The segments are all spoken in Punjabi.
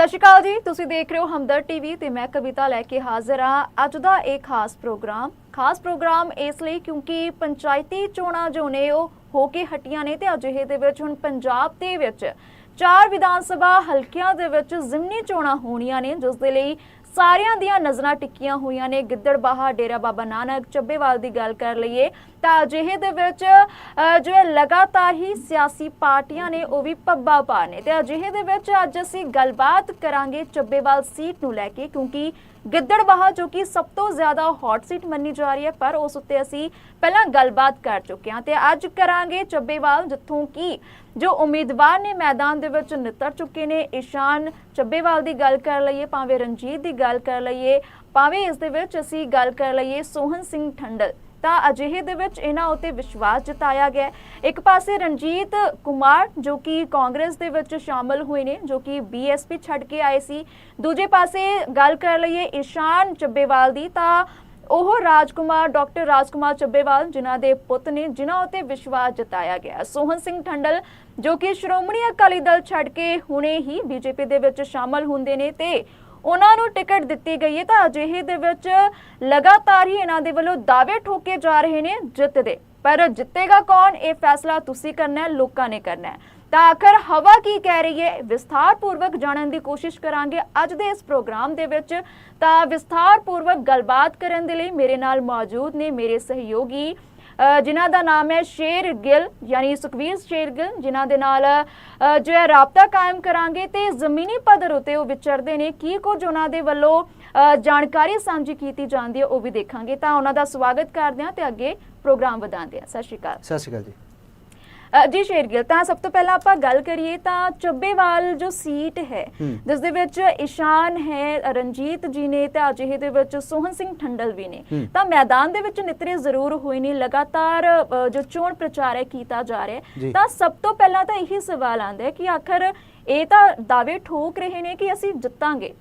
ਸਤਿ ਸ਼੍ਰੀ ਅਕਾਲ ਜੀ, ਤੁਸੀਂ ਦੇਖ ਰਹੇ ਹੋ ਹਮਦਰ ਟੀਵੀ ਤੇ ਮੈਂ ਕਵਿਤਾ ਲੈ ਕੇ ਹਾਜ਼ਰ ਹਾਂ। ਅੱਜ ਦਾ ਇਹ ਖਾਸ ਪ੍ਰੋਗਰਾਮ ਖਾਸ ਪ੍ਰੋਗਰਾਮ ਇਸ ਲਈ ਕਿਉਂਕਿ ਪੰਚਾਇਤੀ ਚੋਣਾਂ ਜੋ ਨੇ ਉਹ ਹੋ ਕੇ ਹਟੀਆਂ ਨੇ ਤੇ ਅਜਿਹੇ ਦੇ ਵਿੱਚ ਹੁਣ ਪੰਜਾਬ ਦੇ ਵਿੱਚ ਚਾਰ ਵਿਧਾਨ ਸਭਾ ਹਲਕਿਆਂ ਦੇ ਵਿੱਚ ਜ਼ਿਮਨੀ ਚੋਣਾਂ ਹੋਣੀਆਂ ਨੇ, ਜਿਸ ਦੇ ਲਈ ਸਾਰਿਆਂ ਦੀਆਂ ਨਜ਼ਰਾਂ ਟਿੱਕੀਆਂ ਹੋਈਆਂ ਨੇ। ਗਿੱਦੜਬਾਹਾ ਡੇਰਾ ਬਾਬਾ ਨਾਨਕ, ਚੱਬੇਵਾਲ ਦੀ ਗੱਲ ਕਰ ਲਈਏ ਤਾਂ ਅਜਿਹੇ ਦੇ ਵਿੱਚ ਜੋ ਹੈ ਲਗਾਤਾਰ ਹੀ ਸਿਆਸੀ ਪਾਰਟੀਆਂ ਨੇ, ਉਹ ਵੀ ਪੱਬਾ ਪਾ ਨੇ। ਤੇ ਅਜਿਹੇ ਦੇ ਵਿੱਚ ਅੱਜ ਅਸੀਂ ਗੱਲਬਾਤ ਕਰਾਂਗੇ ਚੱਬੇਵਾਲ ਸੀਟ ਨੂੰ ਲੈ ਕੇ, ਕਿਉਂਕਿ ਗਿੱਦੜਬਾਹਾ ਜੋ ਕਿ ਸਭ ਤੋਂ ਜ਼ਿਆਦਾ ਹੌਟ ਸੀਟ ਮੰਨੀ ਜਾ ਰਹੀ ਹੈ, ਪਰ ਉਸ ਉੱਤੇ ਅਸੀਂ ਪਹਿਲਾਂ ਗੱਲਬਾਤ ਕਰ ਚੁੱਕੇ ਹਾਂ ਤੇ ਅੱਜ ਕਰਾਂਗੇ ਚੱਬੇਵਾਲ, ਜਿੱਥੋਂ ਕਿ ਜੋ ਉਮੀਦਵਾਰ ਨੇ ਮੈਦਾਨ ਦੇ ਵਿੱਚ ਨਿੱਤਰ ਚੁੱਕੇ ਨੇ, ਈਸ਼ਾਨ ਚੱਬੇਵਾਲ ਦੀ ਗੱਲ ਕਰ ਲਈਏ, ਭਾਵੇਂ ਰਣਜੀਤ ਦੀ ਗੱਲ ਕਰ ਲਈਏ, ਭਾਵੇਂ ਇਸ ਦੇ ਵਿੱਚ ਅਸੀਂ ਗੱਲ ਕਰ ਲਈਏ ਸੋਹਨ ਸਿੰਘ ਠੰਡਲ। ਤਾਂ ਅਜਿਹੇ ਦੇ ਵਿੱਚ ਇਹਨਾਂ ਉਤੇ ਵਿਸ਼ਵਾਸ ਜਤਾਇਆ ਗਿਆ ਇੱਕ ਪਾਸੇ ਰਣਜੀਤ ਕੁਮਾਰ, ਜੋ ਕਿ ਕਾਂਗਰਸ ਦੇ ਵਿੱਚ ਸ਼ਾਮਲ ਹੋਏ ਨੇ, ਜੋ ਕਿ ਬੀਐਸਪੀ ਛੱਡ ਕੇ ਆਏ ਸੀ। ਦੂਜੇ ਪਾਸੇ ਗੱਲ ਕਰ ਲਈਏ ਈਸ਼ਾਨ ਚੱਬੇਵਾਲ ਦੀ, ਤਾਂ ਉਹ ਰਾਜਕੁਮਾਰ, ਡਾਕਟਰ ਰਾਜਕੁਮਾਰ ਚੱਬੇਵਾਲ, ਜਿਨ੍ਹਾਂ ਦੇ ਪੁੱਤ ਨੇ, ਜਿਨ੍ਹਾਂ ਉਤੇ ਵਿਸ਼ਵਾਸ ਜਤਾਇਆ ਗਿਆ ਸੋਹਨ ਸਿੰਘ ਠੰਡਲ, ਜੋ ਕਿ ਸ਼੍ਰੋਮਣੀ ਅਕਾਲੀ ਦਲ ਛੱਡ ਕੇ ਹੁਣੇ ਹੀ ਬੀਜੇਪੀ ਦੇ ਵਿੱਚ ਸ਼ਾਮਲ ਹੁੰਦੇ ਨੇ ਤੇ ਉਹਨਾਂ ਨੂੰ ਟਿਕਟ ਦਿੱਤੀ ਗਈ ਹੈ ਤਾਂ ਅਜਿਹੇ ਦੇ ਵਿੱਚ ਲਗਾਤਾਰ ਹੀ ਇਹਨਾਂ ਦੇ ਵੱਲੋਂ ਦਾਅਵੇ ਠੋਕੇ ਜਾ ਰਹੇ ਨੇ ਜਿੱਤ ਦੇ। ਪਰ ਜਿੱਤੇਗਾ ਕੌਣ? ਇਹ ਫੈਸਲਾ ਤੁਸੀਂ ਕਰਨਾ ਹੈ, ਲੋਕਾਂ ਨੇ ਕਰਨਾ ਹੈ। ਤਾਂ ਆਖਰ ਹਵਾ ਕੀ ਕਹਿ ਰਹੀ ਹੈ? ਵਿਸਥਾਰ ਪੂਰਵਕ ਜਾਣਨ ਦੀ ਕੋਸ਼ਿਸ਼ ਕਰਾਂਗੇ ਅੱਜ ਦੇ ਇਸ ਪ੍ਰੋਗਰਾਮ ਦੇ ਵਿੱਚ। ਤਾਂ ਵਿਸਥਾਰ ਪੂਰਵਕ ਗੱਲਬਾਤ ਕਰਨ ਦੇ ਲਈ ਮੇਰੇ ਨਾਲ ਮੌਜੂਦ ਨੇ ਮੇਰੇ ਸਹਿਯੋਗੀ ਜਿਨ੍ਹਾਂ ਦਾ ਨਾਮ ਹੈ ਸ਼ੇਰ ਗਿੱਲ, ਯਾਨੀ ਸੁਖਵੀਰ ਸ਼ੇਰ ਗਿੱਲ, ਜਿਨ੍ਹਾਂ ਦੇ ਨਾਲ ਜੋ ਹੈ ਰਾਬਤਾ ਕਾਇਮ ਕਰਾਂਗੇ ਤੇ ਜ਼ਮੀਨੀ ਪੱਧਰ ਉਤੇ ਉਹ ਵਿਚਰਦੇ ਨੇ। ਕੀ ਕੁਝ ਉਹਨਾਂ ਦੇ ਵੱਲੋਂ ਜਾਣਕਾਰੀ ਸਾਂਝੀ ਕੀਤੀ ਜਾਂਦੀ ਹੈ ਉਹ ਵੀ ਦੇਖਾਂਗੇ। ਤਾਂ ਉਹਨਾਂ ਦਾ ਸਵਾਗਤ ਕਰਦੇ ਹਾਂ ਤੇ ਅੱਗੇ ਪ੍ਰੋਗਰਾਮ ਵਧਾਉਂਦੇ ਹਾਂ। ਸਤਿ ਸ਼੍ਰੀ ਅਕਾਲ। ਸਤਿ ਸ਼੍ਰੀ ਅਕਾਲ ਜੀ। ਜੀ ਸ਼ੇਰ ਗਿੱਲ ਤਾਂ ਸਭ ਤੋਂ ਪਹਿਲਾਂ ਆਪਾਂ ਗੱਲ ਕਰੀਏ ਤਾਂ ਚੱਬੇਵਾਲ ਜੋ ਸੀਟ ਹੈ। ਜਿਸ ਦੇ ਵਿੱਚ ਇਸ਼ਾਨ ਹੈ ਰਣਜੀਤ ਜੀ ਨੇ ਤੇ ਅਜਿਹੇ ਦੇ ਵਿੱਚ ਸੋਹਨ ਸਿੰਘ ਠੰਡਲ ਵੀ ਨੇ। ਤਾਂ ਮੈਦਾਨ ਦੇ ਵਿੱਚ ਨਿਤਰੇ ਜ਼ਰੂਰ ਹੋਏ ਨੇ ਲਗਾਤਾਰ ਜੋ ਚੋਣ ਪ੍ਰਚਾਰ ਹੈ ਕੀਤਾ ਜਾ ਰਿਹਾ। ਤਾਂ ਸਭ ਤੋਂ ਪਹਿਲਾਂ ਤਾਂ ਇਹੀ ਸਵਾਲ ਆਉਂਦਾ ਹੈ ਕਿ ਆਖਰ ਇਹ ਤਾਂ ਦਾਅਵੇ ਠੋਕ ਰਹੇ ਨੇ ਕਿ ਅਸੀਂ ਜਿੱਤਾਂਗੇ।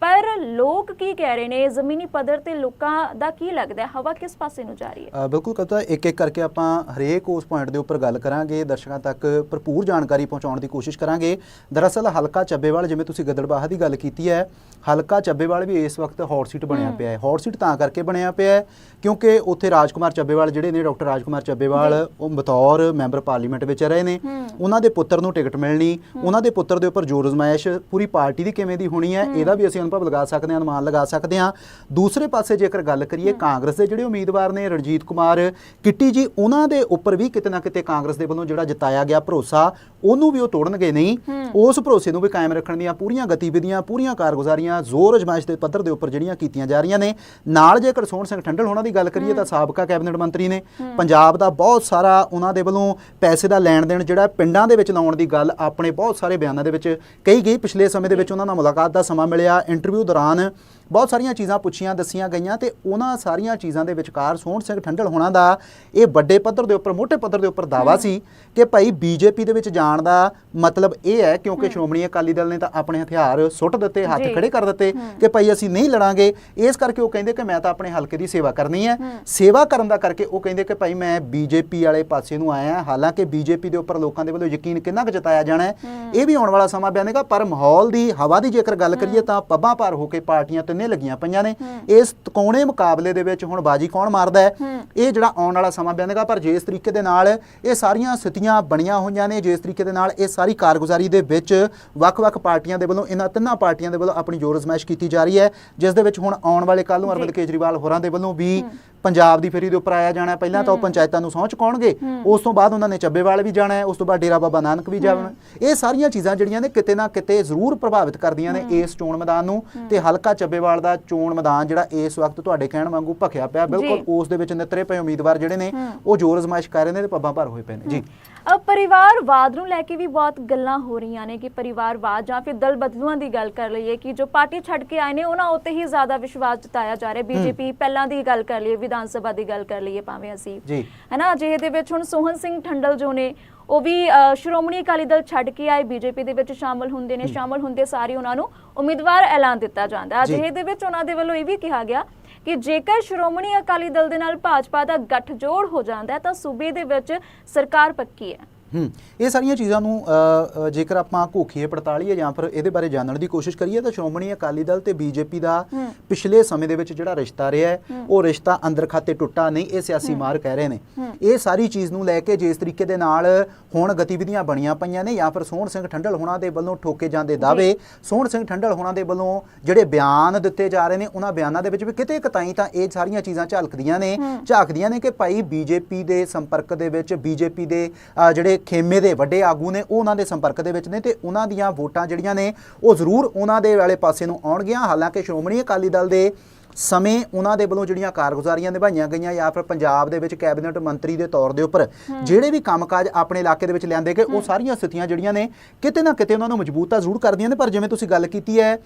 ਪਰ ਲੋਕ ਕੀ ਕਹਿ ਰਹੇ ਨੇ? ਜ਼ਮੀਨੀ ਪੱਧਰ ਤੇ ਲੋਕਾਂ ਦਾ ਕੀ ਲੱਗਦਾ ਹੈ? ਹਵਾ ਕਿਸ ਪਾਸੇ ਨੂੰ ਜਾ ਰਹੀ ਹੈ? ਬਿਲਕੁਲ ਕਵਿਤਾ ਇੱਕ ਇੱਕ ਕਰਕੇ ਆਪਾਂ ਹਰੇਕ ਉਸ ਪੁਆਇੰਟ ਦੇ ਉੱਪਰ ਗੱਲ ਕਰਾਂਗੇ। ਦਰਸ਼ਕਾਂ ਤੱਕ ਭਰਪੂਰ ਜਾਣਕਾਰੀ ਪਹੁੰਚਾਉਣ ਦੀ ਕੋਸ਼ਿਸ਼ ਕਰਾਂਗੇ। ਦਰਅਸਲ ਹਲਕਾ ਚੱਬੇਵਾਲ ਜਿਵੇਂ ਤੁਸੀਂ ਗਦੜਬਾਹਾ ਦੀ ਗੱਲ ਕੀਤੀ ਹੈ ਹਲਕਾ ਚੱਬੇਵਾਲ ਵੀ ਇਸ ਵਕਤ ਹੌਟ ਸੀਟ ਬਣਿਆ। ਪਿਆ ਹੈ। ਹੌਟ ਸੀਟ ਤਾਂ ਕਰਕੇ ਬਣਿਆ ਪਿਆ ਹੈ ਕਿਉਂਕਿ ਉੱਥੇ ਰਾਜਕੁਮਾਰ ਚੱਬੇਵਾਲ ਜਿਹੜੇ ਨੇ ਡਾਕਟਰ ਰਾਜਕੁਮਾਰ ਚੱਬੇਵਾਲ। ਉਹ ਬਤੌਰ ਮੈਂਬਰ ਪਾਰਲੀਮੈਂਟ ਵਿੱਚ ਰਹੇ ਨੇ। ਉਹਨਾਂ ਦੇ ਪੁੱਤਰ ਨੂੰ ਟਿਕਟ ਮਿਲਣੀ ਉਹਨਾਂ ਦੇ ਪੁੱਤਰ ਦੇ ਉੱਪਰ ਜੋਰ ਅਜ਼ਮਾਇਸ਼ ਪੂਰੀ ਪਾਰਟੀ ਦੀ ਕਿਵੇਂ ਦੀ ਹੋਣੀ ਹੈ ਇਹਦਾ ਵੀ ਅਸੀਂ ਅਨੁਭਵ ਲਗਾ ਸਕਦੇ ਹਾਂ ਅਨੁਮਾਨ ਲਗਾ ਸਕਦੇ ਹਾਂ। ਦੂਸਰੇ ਪਾਸੇ ਜੇਕਰ ਗੱਲ ਕਰੀਏ ਕਾਂਗਰਸ ਦੇ ਜਿਹੜੇ ਉਮੀਦਵਾਰ ਨੇ ਰਣਜੀਤ ਕੁਮਾਰ ਕਿੱਟੀ ਜੀ ਉਹਨਾਂ ਦੇ ਉੱਪਰ ਵੀ ਕਿਤੇ ਨਾ ਕਿਤੇ ਕਾਂਗਰਸ ਦੇ ਵੱਲੋਂ ਜਿਹੜਾ ਜਿਤਾਇਆ ਗਿਆ ਭਰੋਸਾ ਉਹਨੂੰ ਵੀ ਉਹ ਤੋੜਨਗੇ ਨਹੀਂ। ਉਸ ਭਰੋਸੇ ਨੂੰ ਵੀ ਕਾਇਮ ਰੱਖਣ ਦੀਆਂ ਪੂਰੀਆਂ ਗਤੀਵਿਧੀਆਂ ਪੂਰੀਆਂ ਕਾਰਗੁਜ਼ਾਰੀਆਂ ਜ਼ੋਰ ਅਜਮਾਇਸ਼ ਦੇ ਪੱਧਰ ਦੇ ਉੱਪਰ ਜਿਹੜੀਆਂ ਕੀਤੀਆਂ ਜਾ ਰਹੀਆਂ ਨੇ। ਨਾਲ ਜੇਕਰ ਸੋਹਣ ਸਿੰਘ ਠੰਡਲ ਹੋਣਾ ਦੀ ਗੱਲ ਕਰੀਏ ਤਾਂ ਸਾਬਕਾ ਕੈਬਨਿਟ ਮੰਤਰੀ ਨੇ ਪੰਜਾਬ ਦਾ ਬਹੁਤ ਸਾਰਾ ਉਹਨਾਂ ਦੇ ਵੱਲੋਂ ਪੈਸੇ ਦਾ ਲੈਣ ਦੇਣ ਜਿਹੜਾ ਪਿੰਡਾਂ ਦੇ ਵਿੱਚ ਲਾਉਣ ਦੀ ਗੱਲ ਆਪਣੇ ਬਹੁਤ ਸਾਰੇ ਬਿਆਨਾਂ ਦੇ ਵਿੱਚ ਕਹੀ ਗਈ। ਪਿਛਲੇ ਸਮੇਂ ਦੇ ਵਿੱਚ ਉਹਨਾਂ ਨਾਲ ਮੁਲਾਕਾਤ ਦਾ ਸਮਾਂ ਮਿਲਿਆ। ਇੰਟਰਵਿਊ ਦੌਰਾਨ ਬਹੁਤ ਸਾਰੀਆਂ ਚੀਜ਼ਾਂ ਪੁੱਛੀਆਂ ਦੱਸੀਆਂ ਗਈਆਂ ਤੇ ਉਹਨਾਂ ਸਾਰੀਆਂ ਚੀਜ਼ਾਂ ਦੇ ਵਿਚਕਾਰ ਸੋਹਣ ਸਿੰਘ ਠੰਡਲ ਹੋਣਾ ਦਾ ਇਹ ਵੱਡੇ ਪੱਧਰ ਦੇ ਉੱਪਰ ਮੋٹے ਪੱਧਰ ਦੇ ਉੱਪਰ ਦਾਵਾ ਸੀ ਕਿ ਭਾਈ ਬੀਜੇਪੀ ਦੇ ਵਿੱਚ ਜਾਣ ਦਾ ਮਤਲਬ ਇਹ ਹੈ ਕਿਉਂਕਿ ਸ਼੍ਰੋਮਣੀ ਅਕਾਲੀ ਦਲ ਨੇ ਤਾਂ ਆਪਣੇ ਹਥਿਆਰ ਸੁੱਟ ਦਿੱਤੇ ਹੱਥ। ਖੜੇ ਕਰ ਦਿੱਤੇ ਕਿ ਭਾਈ ਅਸੀਂ ਨਹੀਂ ਲੜਾਂਗੇ। ਇਸ ਕਰਕੇ ਉਹ ਕਹਿੰਦੇ ਕਿ ਮੈਂ ਤਾਂ ਆਪਣੇ ਹਲਕੇ ਦੀ ਸੇਵਾ ਕਰਨੀ ਹੈ। ਸੇਵਾ ਕਰਨ ਦਾ ਕਰਕੇ ਉਹ ਕਹਿੰਦੇ ਕਿ ਭਾਈ ਮੈਂ ਬੀਜੇਪੀ ਵਾਲੇ ਪਾਸੇ ਨੂੰ ਆਇਆ। ਹਾਲਾਂਕਿ ਬੀਜੇਪੀ ਦੇ ਉੱਪਰ ਲੋਕਾਂ ਦੇ ਵੱਲੋਂ ਯਕੀਨ ਕਿੰਨਾ ਕੁ ਜਤਾਇਆ ਜਾਣਾ ਹੈ। ਇਹ ਵੀ ਆਉਣ ਵਾਲਾ ਸਮਾਂ ਬਿਆਨੇਗਾ ਪਰ ਮਾਹੌਲ ਦੀ ਹਵਾ ਦੀ ਜੇਕਰ ਗੱਲ ਕਰੀਏ ਤਾਂ ਪੱਬਾਂ ਭਾਰ ਹੋ ਕੇ ਪਾਰਟੀਆਂ ਤਿੰਨੇ ਲੱਗੀਆਂ ਪਈਆਂ ਨੇ। ਇਸ ਤਕੌਣੇ ਮੁਕਾਬਲੇ ਦੇ ਵਿੱਚ ਹੁਣ ਬਾਜੀ ਕੌਣ ਮਾਰਦਾ ਹੈ? ਇਹ ਜਿਹੜਾ ਆਉਣ ਵਾਲਾ ਸਮਾਂ ਬਿਆਨੇਗਾ ਪਰ ਜਿਸ ਤਰੀਕੇ ਦੇ ਨਾਲ ਇਹ ਸਾਰੀਆਂ ਸਥਿਤੀਆਂ ਬਣੀਆਂ ਹੋਈਆਂ ਨੇ ਜਿਸ ਤਰੀਕੇ ਦੇ ਨਾਲ ਇਹ ਸਾਰੀ ਕਾਰਗੁਜ਼ਾਰੀ ਦੇ ਵਿੱਚ ਵੱਖ-ਵੱਖ ਪਾਰਟੀਆਂ ਦੇ ਵੱਲੋਂ ਇਹਨਾਂ ਤਿੰਨਾਂ ਪਾਰਟੀਆਂ ਦੇ ਵੱਲੋਂ ਆਪਣੀ ਜੋਰ ਅਜ਼ਮਾਇਸ਼ ਕੀਤੀ ਜਾ ਰਹੀ ਹੈ ਜਿਸ ਦੇ ਵਿੱਚ ਹੁਣ ਆਉਣ ਵਾਲੇ ਕੱਲ ਨੂੰ ਅਰਵਿੰਦ ਕੇਜਰੀਵਾਲ ਹੋਰਾਂ ਦੇ ਵੱਲੋਂ ਵੀ ਪੰਜਾਬ ਦੀ ਫੇਰੀ ਦੇ ਉੱਪਰ ਆਇਆ ਜਾਣਾ। ਪਹਿਲਾਂ ਤਾਂ ਉਹ ਪੰਚਾਇਤਾਂ ਨੂੰ ਸਹੁੰ ਚੁਕਾਉਣਗੇ। ਉਸ ਤੋਂ ਬਾਅਦ ਉਹਨਾਂ ਨੇ ਚੱਬੇਵਾਲ ਵੀ ਜਾਣਾ ਹੈ। ਉਸ ਤੋਂ ਬਾਅਦ ਡੇਰਾ ਬਾਬਾ ਨਾਨਕ ਵੀ ਜਾਣਾ ਇਹ ਸਾਰੀਆਂ ਚੀਜ਼ਾਂ ਜਿਹੜੀਆਂ ਨੇ ਕਿਤੇ ਨਾ ਕਿਤੇ ਜ਼ਰੂਰ ਪ੍ਰਭਾਵਿਤ ਕਰਦੀਆਂ ਨੇ ਇਸ ਚੋਣ ਮੈਦਾਨ ਨੂੰ ਤੇ ਹਲਕਾ ਚੱਬੇਵਾਲ ਦਾ ਚੋਣ ਮੈਦਾਨ ਜਿਹੜਾ ਇਸ ਵਕਤ ਤੁਹਾਡੇ ਕਹਿਣ ਵਾਂਗੂ ਭਖਿਆ ਪਿਆ। ਬਿਲਕੁਲ। ਉਸ ਦੇ ਵਿੱਚ ਨਿਤਰੇ ਪਏ ਉਮੀਦਵਾਰ ਜਿਹੜੇ ਨੇ ਉਹ ਜੋਰ ਅਜ਼ਮਾਇਸ਼ ਕਰ ਰਹੇ ਨੇ ਤੇ ਪੱਬਾਂ ਭਰ ਹੋਏ ਪਏ ਨੇ। ਜੀ। ਪਰਿਵਾਰਵਾਦ ਨੂੰ ਲੈ ਕੇ ਵੀ ਬਹੁਤ ਗੱਲਾਂ ਹੋ ਰਹੀਆਂ ਨੇ ਕਿ ਪਰਿਵਾਰਵਾਦ ਜਾਂ ਫਿਰ ਦਲ ਬਦਲੂਆਂ ਦੀ ਗੱਲ ਕਰ ਲਈਏ ਕਿ ਜੋ ਪਾਰਟੀ ਛੱਡ ਕੇ ਆਏ ਨੇ ਉਹਨਾਂ ਉੱਤੇ ਹੀ ਜ਼ਿਆਦਾ ਵਿਸ਼ਵਾਸ ਜਤਾਇਆ ਜਾ ਰਿਹਾ। ਬੀਜੇਪੀ ਪਹਿਲਾਂ ਦੀ ਗੱਲ ਕਰ ਲਈਏ ਵਿਧਾਨ ਸਭਾ ਦੀ ਗੱਲ ਕਰ ਲਈਏ ਭਾਵੇਂ ਅਸੀਂ। ਹੈਨਾ ਅਜਿਹੇ ਦੇ ਵਿੱਚ ਹੁਣ ਸੋਹਨ ਸਿੰਘ ਠੰਡਲ ਜੋ ਨੇ ਉਹ ਵੀ ਸ਼੍ਰੋਮਣੀ ਅਕਾਲੀ ਦਲ ਛੱਡ ਕੇ ਆਏ ਬੀਜੇਪੀ ਦੇ ਵਿੱਚ ਸ਼ਾਮਲ ਹੁੰਦੇ ਨੇ। ਸ਼ਾਮਲ ਹੁੰਦੇ ਸਾਰੇ ਉਹਨਾਂ ਨੂੰ ਉਮੀਦਵਾਰ ਐਲਾਨ ਦਿੱਤਾ ਜਾਂਦਾ। ਅਜਿਹੇ ਦੇ ਵਿੱਚ ਉਹਨਾਂ ਦੇ ਵੱਲੋਂ ਇਹ ਵੀ ਕਿਹਾ ਗਿਆ ਕਿ ਜੇਕਰ ਸ਼੍ਰੋਮਣੀ ਅਕਾਲੀ ਦਲ ਦੇ ਨਾਲ ਭਾਜਪਾ ਦਾ ਗੱਠਜੋੜ ਹੋ ਜਾਂਦਾ ਹੈ ਤਾਂ ਸੂਬੇ ਦੇ ਵਿੱਚ ਸਰਕਾਰ ਪੱਕੀ ਹੈ। ਹੂੰ ਇਹ ਸਾਰੀਆਂ ਚੀਜ਼ਾਂ ਨੂੰ ਜੇਕਰ ਆਪਾਂ ਘੋਖੀਏ ਪੜਤਾਲੀਏ ਜਾਂ ਫਿਰ ਇਹਦੇ ਬਾਰੇ ਜਾਣਨ ਦੀ ਕੋਸ਼ਿਸ਼ ਕਰੀਏ ਤਾਂ ਸ਼੍ਰੋਮਣੀ ਅਕਾਲੀ ਦਲ ਤੇ ਬੀਜੇਪੀ ਦਾ। ਪਿਛਲੇ ਸਮੇਂ ਦੇ ਵਿੱਚ ਜਿਹੜਾ ਰਿਸ਼ਤਾ ਰਿਹਾ ਹੈ। ਉਹ ਰਿਸ਼ਤਾ ਅੰਦਰ ਖਾਤੇ ਟੁੱਟਾ ਨਹੀਂ ਇਹ ਸਿਆਸੀ ਮਾਰ ਕਹਿ ਰਹੇ ਨੇ। ਇਹ ਸਾਰੀ ਚੀਜ਼ ਨੂੰ ਲੈ ਕੇ ਜਿਸ ਤਰੀਕੇ ਦੇ ਨਾਲ ਹੁਣ ਗਤੀਵਿਧੀਆਂ ਬਣੀਆਂ ਪਈਆਂ ਨੇ ਜਾਂ ਫਿਰ ਸੋਹਣ ਸਿੰਘ ਠੰਡਲ ਹੋਣਾ ਦੇ ਵੱਲੋਂ ਠੋਕੇ ਜਾਂਦੇ ਦਾਅਵੇ ਸੋਹਣ ਸਿੰਘ ਠੰਡਲ ਹੋਣਾ ਦੇ ਵੱਲੋਂ ਜਿਹੜੇ ਬਿਆਨ ਦਿੱਤੇ ਜਾ ਰਹੇ ਨੇ ਉਹਨਾਂ ਬਿਆਨਾਂ ਦੇ ਵਿੱਚ ਵੀ ਕਿਤੇ ਕਿਤਾਈ ਤਾਂ ਇਹ ਸਾਰੀਆਂ ਚੀਜ਼ਾਂ ਝਲਕਦੀਆਂ ਨੇ। ਝਾਕਦੀਆਂ ਨੇ ਕਿ ਭਾਈ ਬੀਜੇਪੀ ਦੇ ਸੰਪਰਕ ਦੇ ਵਿੱਚ ਬੀਜੇਪੀ ਦੇ ਅ, ਜਿਹੜੇ ਖੇਮੇ ਦੇ ਵੱਡੇ ਆਗੂ ਨੇ, ਉਹ ਉਹਨਾਂ ਦੇ ਸੰਪਰਕ ਦੇ ਵਿੱਚ ਨੇ ਤੇ ਉਹਨਾਂ ਦੀਆਂ ਵੋਟਾਂ ਜਿਹੜੀਆਂ ਨੇ, ਉਹ ਜ਼ਰੂਰ ਉਹਨਾਂ ਦੇ ਵਾਲੇ ਪਾਸੇ ਨੂੰ ਆਉਣਗੀਆਂ। ਹਾਲਾਂਕਿ ਸ਼੍ਰੋਮਣੀ ਅਕਾਲੀ ਦਲ ਦੇ ਸਮੇਂ ਉਹਨਾਂ ਦੇ ਵੱਲੋਂ ਜਿਹੜੀਆਂ ਕਾਰਗੁਜ਼ਾਰੀਆਂ ਨਿਭਾਈਆਂ ਗਈਆਂ ਜਾਂ ਫਿਰ ਪੰਜਾਬ ਦੇ ਵਿੱਚ ਕੈਬਨਿਟ ਮੰਤਰੀ ਦੇ ਤੌਰ ਦੇ ਉੱਪਰ ਜਿਹੜੇ ਵੀ ਕੰਮਕਾਜ ਆਪਣੇ ਇਲਾਕੇ ਦੇ ਵਿੱਚ ਲਿਆਂਦੇ ਗਏ ਉਹ ਸਾਰੀਆਂ ਸਥਿਤੀਆਂ ਜਿਹੜੀਆਂ ਨੇ ਕਿਤੇ ਨਾ ਕਿਤੇ ਉਹਨਾਂ ਨੂੰ ਮਜ਼ਬੂਤ ਤਾਂ ਜ਼ਰੂਰ ਕਰਦੀਆਂ ਨੇ। ਪਰ ਜਿਵੇਂ ਤੁਸੀਂ ਗੱਲ ਕੀਤੀ ਹੈ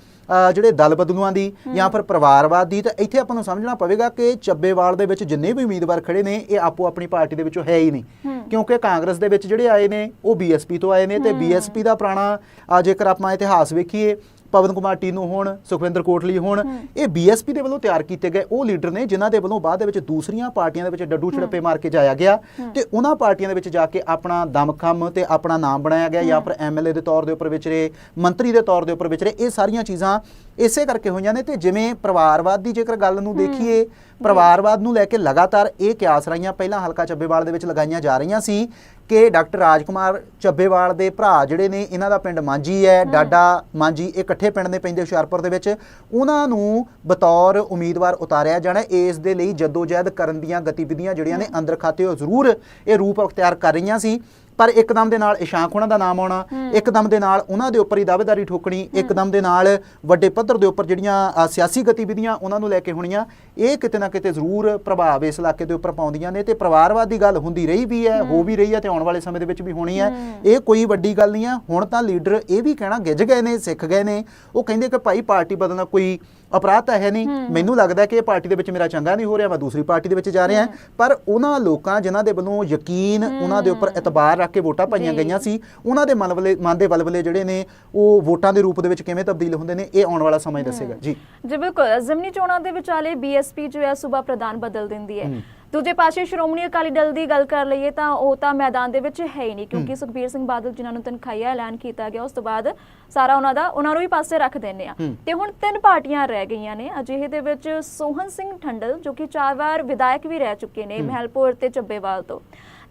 ਜਿਹੜੇ ਦਲ ਬਦਲੂਆਂ ਦੀ ਜਾਂ ਫਿਰ ਪਰਿਵਾਰਵਾਦ ਦੀ ਤਾਂ ਇੱਥੇ ਆਪਾਂ ਨੂੰ ਸਮਝਣਾ ਪਵੇਗਾ ਕਿ ਚੱਬੇਵਾਲ ਦੇ ਵਿੱਚ ਜਿੰਨੇ ਵੀ ਉਮੀਦਵਾਰ ਖੜੇ ਨੇ ਇਹ ਆਪੋ ਆਪਣੀ ਪਾਰਟੀ ਦੇ ਵਿੱਚੋਂ ਹੈ ਹੀ ਨਹੀਂ। ਕਿਉਂਕਿ ਕਾਂਗਰਸ ਦੇ ਵਿੱਚ ਜਿਹੜੇ ਆਏ ਨੇ ਉਹ ਬੀਐਸਪੀ ਤੋਂ ਆਏ ਨੇ ਤੇ ਬੀਐਸਪੀ ਦਾ ਪੁਰਾਣਾ ਜੇਕਰ ਆਪਾਂ ਇਤਿਹਾਸ ਵੇਖੀਏ ਪਵਨ ਕੁਮਾਰ ਟੀਨੂ ਹੋਣ ਸੁਖਵਿੰਦਰ ਕੋਟਲੀ ਹੋਣ ਇਹ ਬੀਐਸਪੀ ਦੇ ਵੱਲੋਂ ਤਿਆਰ ਕੀਤੇ ਗਏ ਉਹ ਲੀਡਰ ਨੇ ਜਿਨ੍ਹਾਂ ਦੇ ਵੱਲੋਂ ਬਾਅਦ ਦੇ ਵਿੱਚ ਦੂਸਰੀਆਂ ਪਾਰਟੀਆਂ ਦੇ ਵਿੱਚ ਡੱਡੂ ਛੜੱਪੇ ਮਾਰ ਕੇ ਜਾਇਆ ਗਿਆ ਤੇ ਉਹਨਾਂ ਪਾਰਟੀਆਂ ਦੇ ਵਿੱਚ ਜਾ ਕੇ ਆਪਣਾ ਦਮਖਮ ਤੇ ਆਪਣਾ ਨਾਮ ਬਣਾਇਆ ਗਿਆ ਜਾਂ ਫਿਰ ਐਮਐਲਏ ਦੇ ਤੌਰ ਦੇ ਉੱਪਰ ਵਿਚਰੇ ਮੰਤਰੀ ਦੇ ਤੌਰ ਦੇ ਉੱਪਰ ਵਿਚਰੇ ਇਹ ਸਾਰੀਆਂ ਚੀਜ਼ਾਂ ਇਸੇ ਕਰਕੇ ਹੋਈਆਂ ਨੇ ਤੇ ਜਿਵੇਂ ਪਰਿਵਾਰਵਾਦ ਦੀ ਜੇਕਰ ਗੱਲ ਨੂੰ ਦੇਖੀਏ ਪਰਿਵਾਰਵਾਦ ਨੂੰ ਲੈ ਕੇ ਲਗਾਤਾਰ ਇਹ ਕਿਆਸ ਰਾਈਆਂ ਪਹਿਲਾਂ ਹਲਕਾ ਚੱਬੇਵਾਲ ਦੇ ਵਿੱਚ ਲਗਾਈਆਂ ਜਾ ਰਹੀਆਂ ਸੀ ਕਿ ਡਾਕਟਰ ਰਾਜਕੁਮਾਰ ਚੱਬੇਵਾਲ ਦੇ ਭਰਾ ਜਿਹੜੇ ਨੇ ਇਹਨਾਂ ਦਾ ਪਿੰਡ ਮਾਂਜੀ ਹੈ ਡਾਡਾ ਮਾਂਜੀ ਇਹ ਇਕੱਠੇ ਪਿੰਡ ਦੇ ਪੈਂਦੇ ਹੁਸ਼ਿਆਰਪੁਰ ਦੇ ਵਿੱਚ। ਉਹਨਾਂ ਨੂੰ ਬਤੌਰ ਉਮੀਦਵਾਰ ਉਤਾਰਿਆ ਜਾਣਾ ਇਸ ਦੇ ਲਈ ਜਦੋਜਹਿਦ ਕਰਨ ਦੀਆਂ ਗਤੀਵਿਧੀਆਂ ਜਿਹੜੀਆਂ ਨੇ ਅੰਦਰ ਖਾਤੇ ਉਹ ਜ਼ਰੂਰ ਇਹ ਰੂਪ ਅਖਤਿਆਰ ਕਰ ਰਹੀਆਂ ਸੀ। ਪਰ ਇੱਕਦਮ ਦੇ ਨਾਲ ਇਸ਼ਾਕ ਉਹਨਾਂ ਦਾ ਨਾਮ ਆਉਣਾ ਇੱਕਦਮ ਦੇ ਨਾਲ ਉਹਨਾਂ ਦੇ ਉੱਪਰ ਹੀ ਦਾਅਵੇਦਾਰੀ ਠੋਕਣੀ ਇੱਕਦਮ ਦੇ ਨਾਲ ਵੱਡੇ ਪੱਧਰ ਦੇ ਉੱਪਰ ਜਿਹੜੀਆਂ ਸਿਆਸੀ ਗਤੀਵਿਧੀਆਂ ਉਹਨਾਂ ਨੂੰ ਲੈ ਕੇ ਹੋਣੀਆਂ ਇਹ ਕਿਤੇ ਨਾ ਕਿਤੇ ਜ਼ਰੂਰ ਪ੍ਰਭਾਵ ਇਸ ਇਲਾਕੇ ਦੇ ਉੱਪਰ ਪਾਉਂਦੀਆਂ ਨੇ ਤੇ ਪਰਿਵਾਰਵਾਦ ਦੀ ਗੱਲ ਹੁੰਦੀ ਰਹੀ ਵੀ ਹੈ ਹੋ ਵੀ ਰਹੀ ਹੈ ਤੇ ਆਉਣ ਵਾਲੇ ਸਮੇਂ ਦੇ ਵਿੱਚ ਵੀ ਹੋਣੀ ਹੈ। ਇਹ ਕੋਈ ਵੱਡੀ ਗੱਲ ਨਹੀਂ ਹੈ। ਹੁਣ ਤਾਂ ਲੀਡਰ ਇਹ ਵੀ ਕਹਿਣਾ ਗਿੱਜ ਗਏ ਨੇ ਸਿੱਖ ਗਏ ਨੇ। ਉਹ ਕਹਿੰਦੇ ਕਿ ਭਾਈ ਪਾਰਟੀ ਬਦਲਣਾ ਕੋਈ ਅਪਰਾਧ ਤਾਂ ਹੈ ਨਹੀਂ। ਮੈਨੂੰ ਲੱਗਦਾ ਕਿ ਇਹ ਪਾਰਟੀ ਦੇ ਵਿੱਚ ਮੇਰਾ ਚੰਗਾ ਨਹੀਂ ਹੋ ਰਿਹਾ ਮੈਂ ਦੂਸਰੀ ਪਾਰਟੀ ਦੇ ਵਿੱਚ ਜਾ ਰਿਹਾ। ਪਰ ਉਹਨਾਂ ਲੋਕਾਂ ਜਿਨ੍ਹਾਂ ਦੇ ਵੱਲੋਂ ਯਕੀਨ ਉਹਨਾਂ ਦੇ ਉੱਪਰ ਇਤਬਾਰ ਰੱਖ ਕੇ ਵੋਟਾਂ ਪਾਈਆਂ। ਗਈਆਂ ਸੀ ਉਹਨਾਂ ਦੇ ਮਨ ਵਲੇ ਮਨ ਦੇ ਬਲਬਲੇ ਜਿਹੜੇ ਨੇ ਉਹ ਵੋਟਾਂ ਦੇ ਰੂਪ ਦੇ ਵਿੱਚ ਕਿਵੇਂ ਤਬਦੀਲ ਹੁੰਦੇ ਨੇ ਇਹ ਆਉਣ ਵਾਲਾ ਸਮਾਂ ਹੀ ਦੱਸੇਗਾ। ਜੀ। ਜੀ ਬਿਲਕੁਲ ਜ਼ਮਨੀ ਚੋਣਾਂ ਦੇ ਵਿਚਾਲੇ ਬੀਐਸਪੀ ਜੋ ਹੈ ਸੂਬਾ ਪ੍ਰਧਾਨ ਬਦਲ ਦਿੰਦੀ ਹੂੰ। ਦੂਜੇ ਪਾਸੇ ਸ਼੍ਰੋਮਣੀ ਅਕਾਲੀ ਦਲ ਦੀ ਗੱਲ ਕਰ ਲਈਏ ਤਾਂ ਉਹ ਤਾਂ ਮੈਦਾਨ ਦੇ ਵਿੱਚ ਹੈ ਹੀ ਨਹੀਂ ਕਿਉਂਕਿ ਸੁਖਬੀਰ ਸਿੰਘ ਬਾਦਲ ਜਿਨ੍ਹਾਂ ਨੂੰ ਤਨਖਾਹੀਆ ਐਲਾਨ ਕੀਤਾ ਗਿਆ ਉਸ ਤੋਂ ਬਾਅਦ ਸਾਰਾ ਉਹਨਾਂ ਦਾ ਉਹਨਾਂ ਨੂੰ ਵੀ ਪਾਸੇ ਰੱਖ ਦਿੰਦੇ ਆ। ਤੇ ਹੁਣ ਤਿੰਨ ਪਾਰਟੀਆਂ ਰਹਿ ਗਈਆਂ ਨੇ ਅਜਿਹੇ ਦੇ ਵਿੱਚ ਸੋਹਨ ਸਿੰਘ ਠੰਡਲ ਜੋ ਕਿ ਚਾਰ ਵਾਰ ਵਿਧਾਇਕ ਵੀ ਰਹਿ ਚੁੱਕੇ ਨੇ ਮਹਿਲਪੁਰ ਤੇ ਚੱਬੇਵਾਲ ਤੋਂ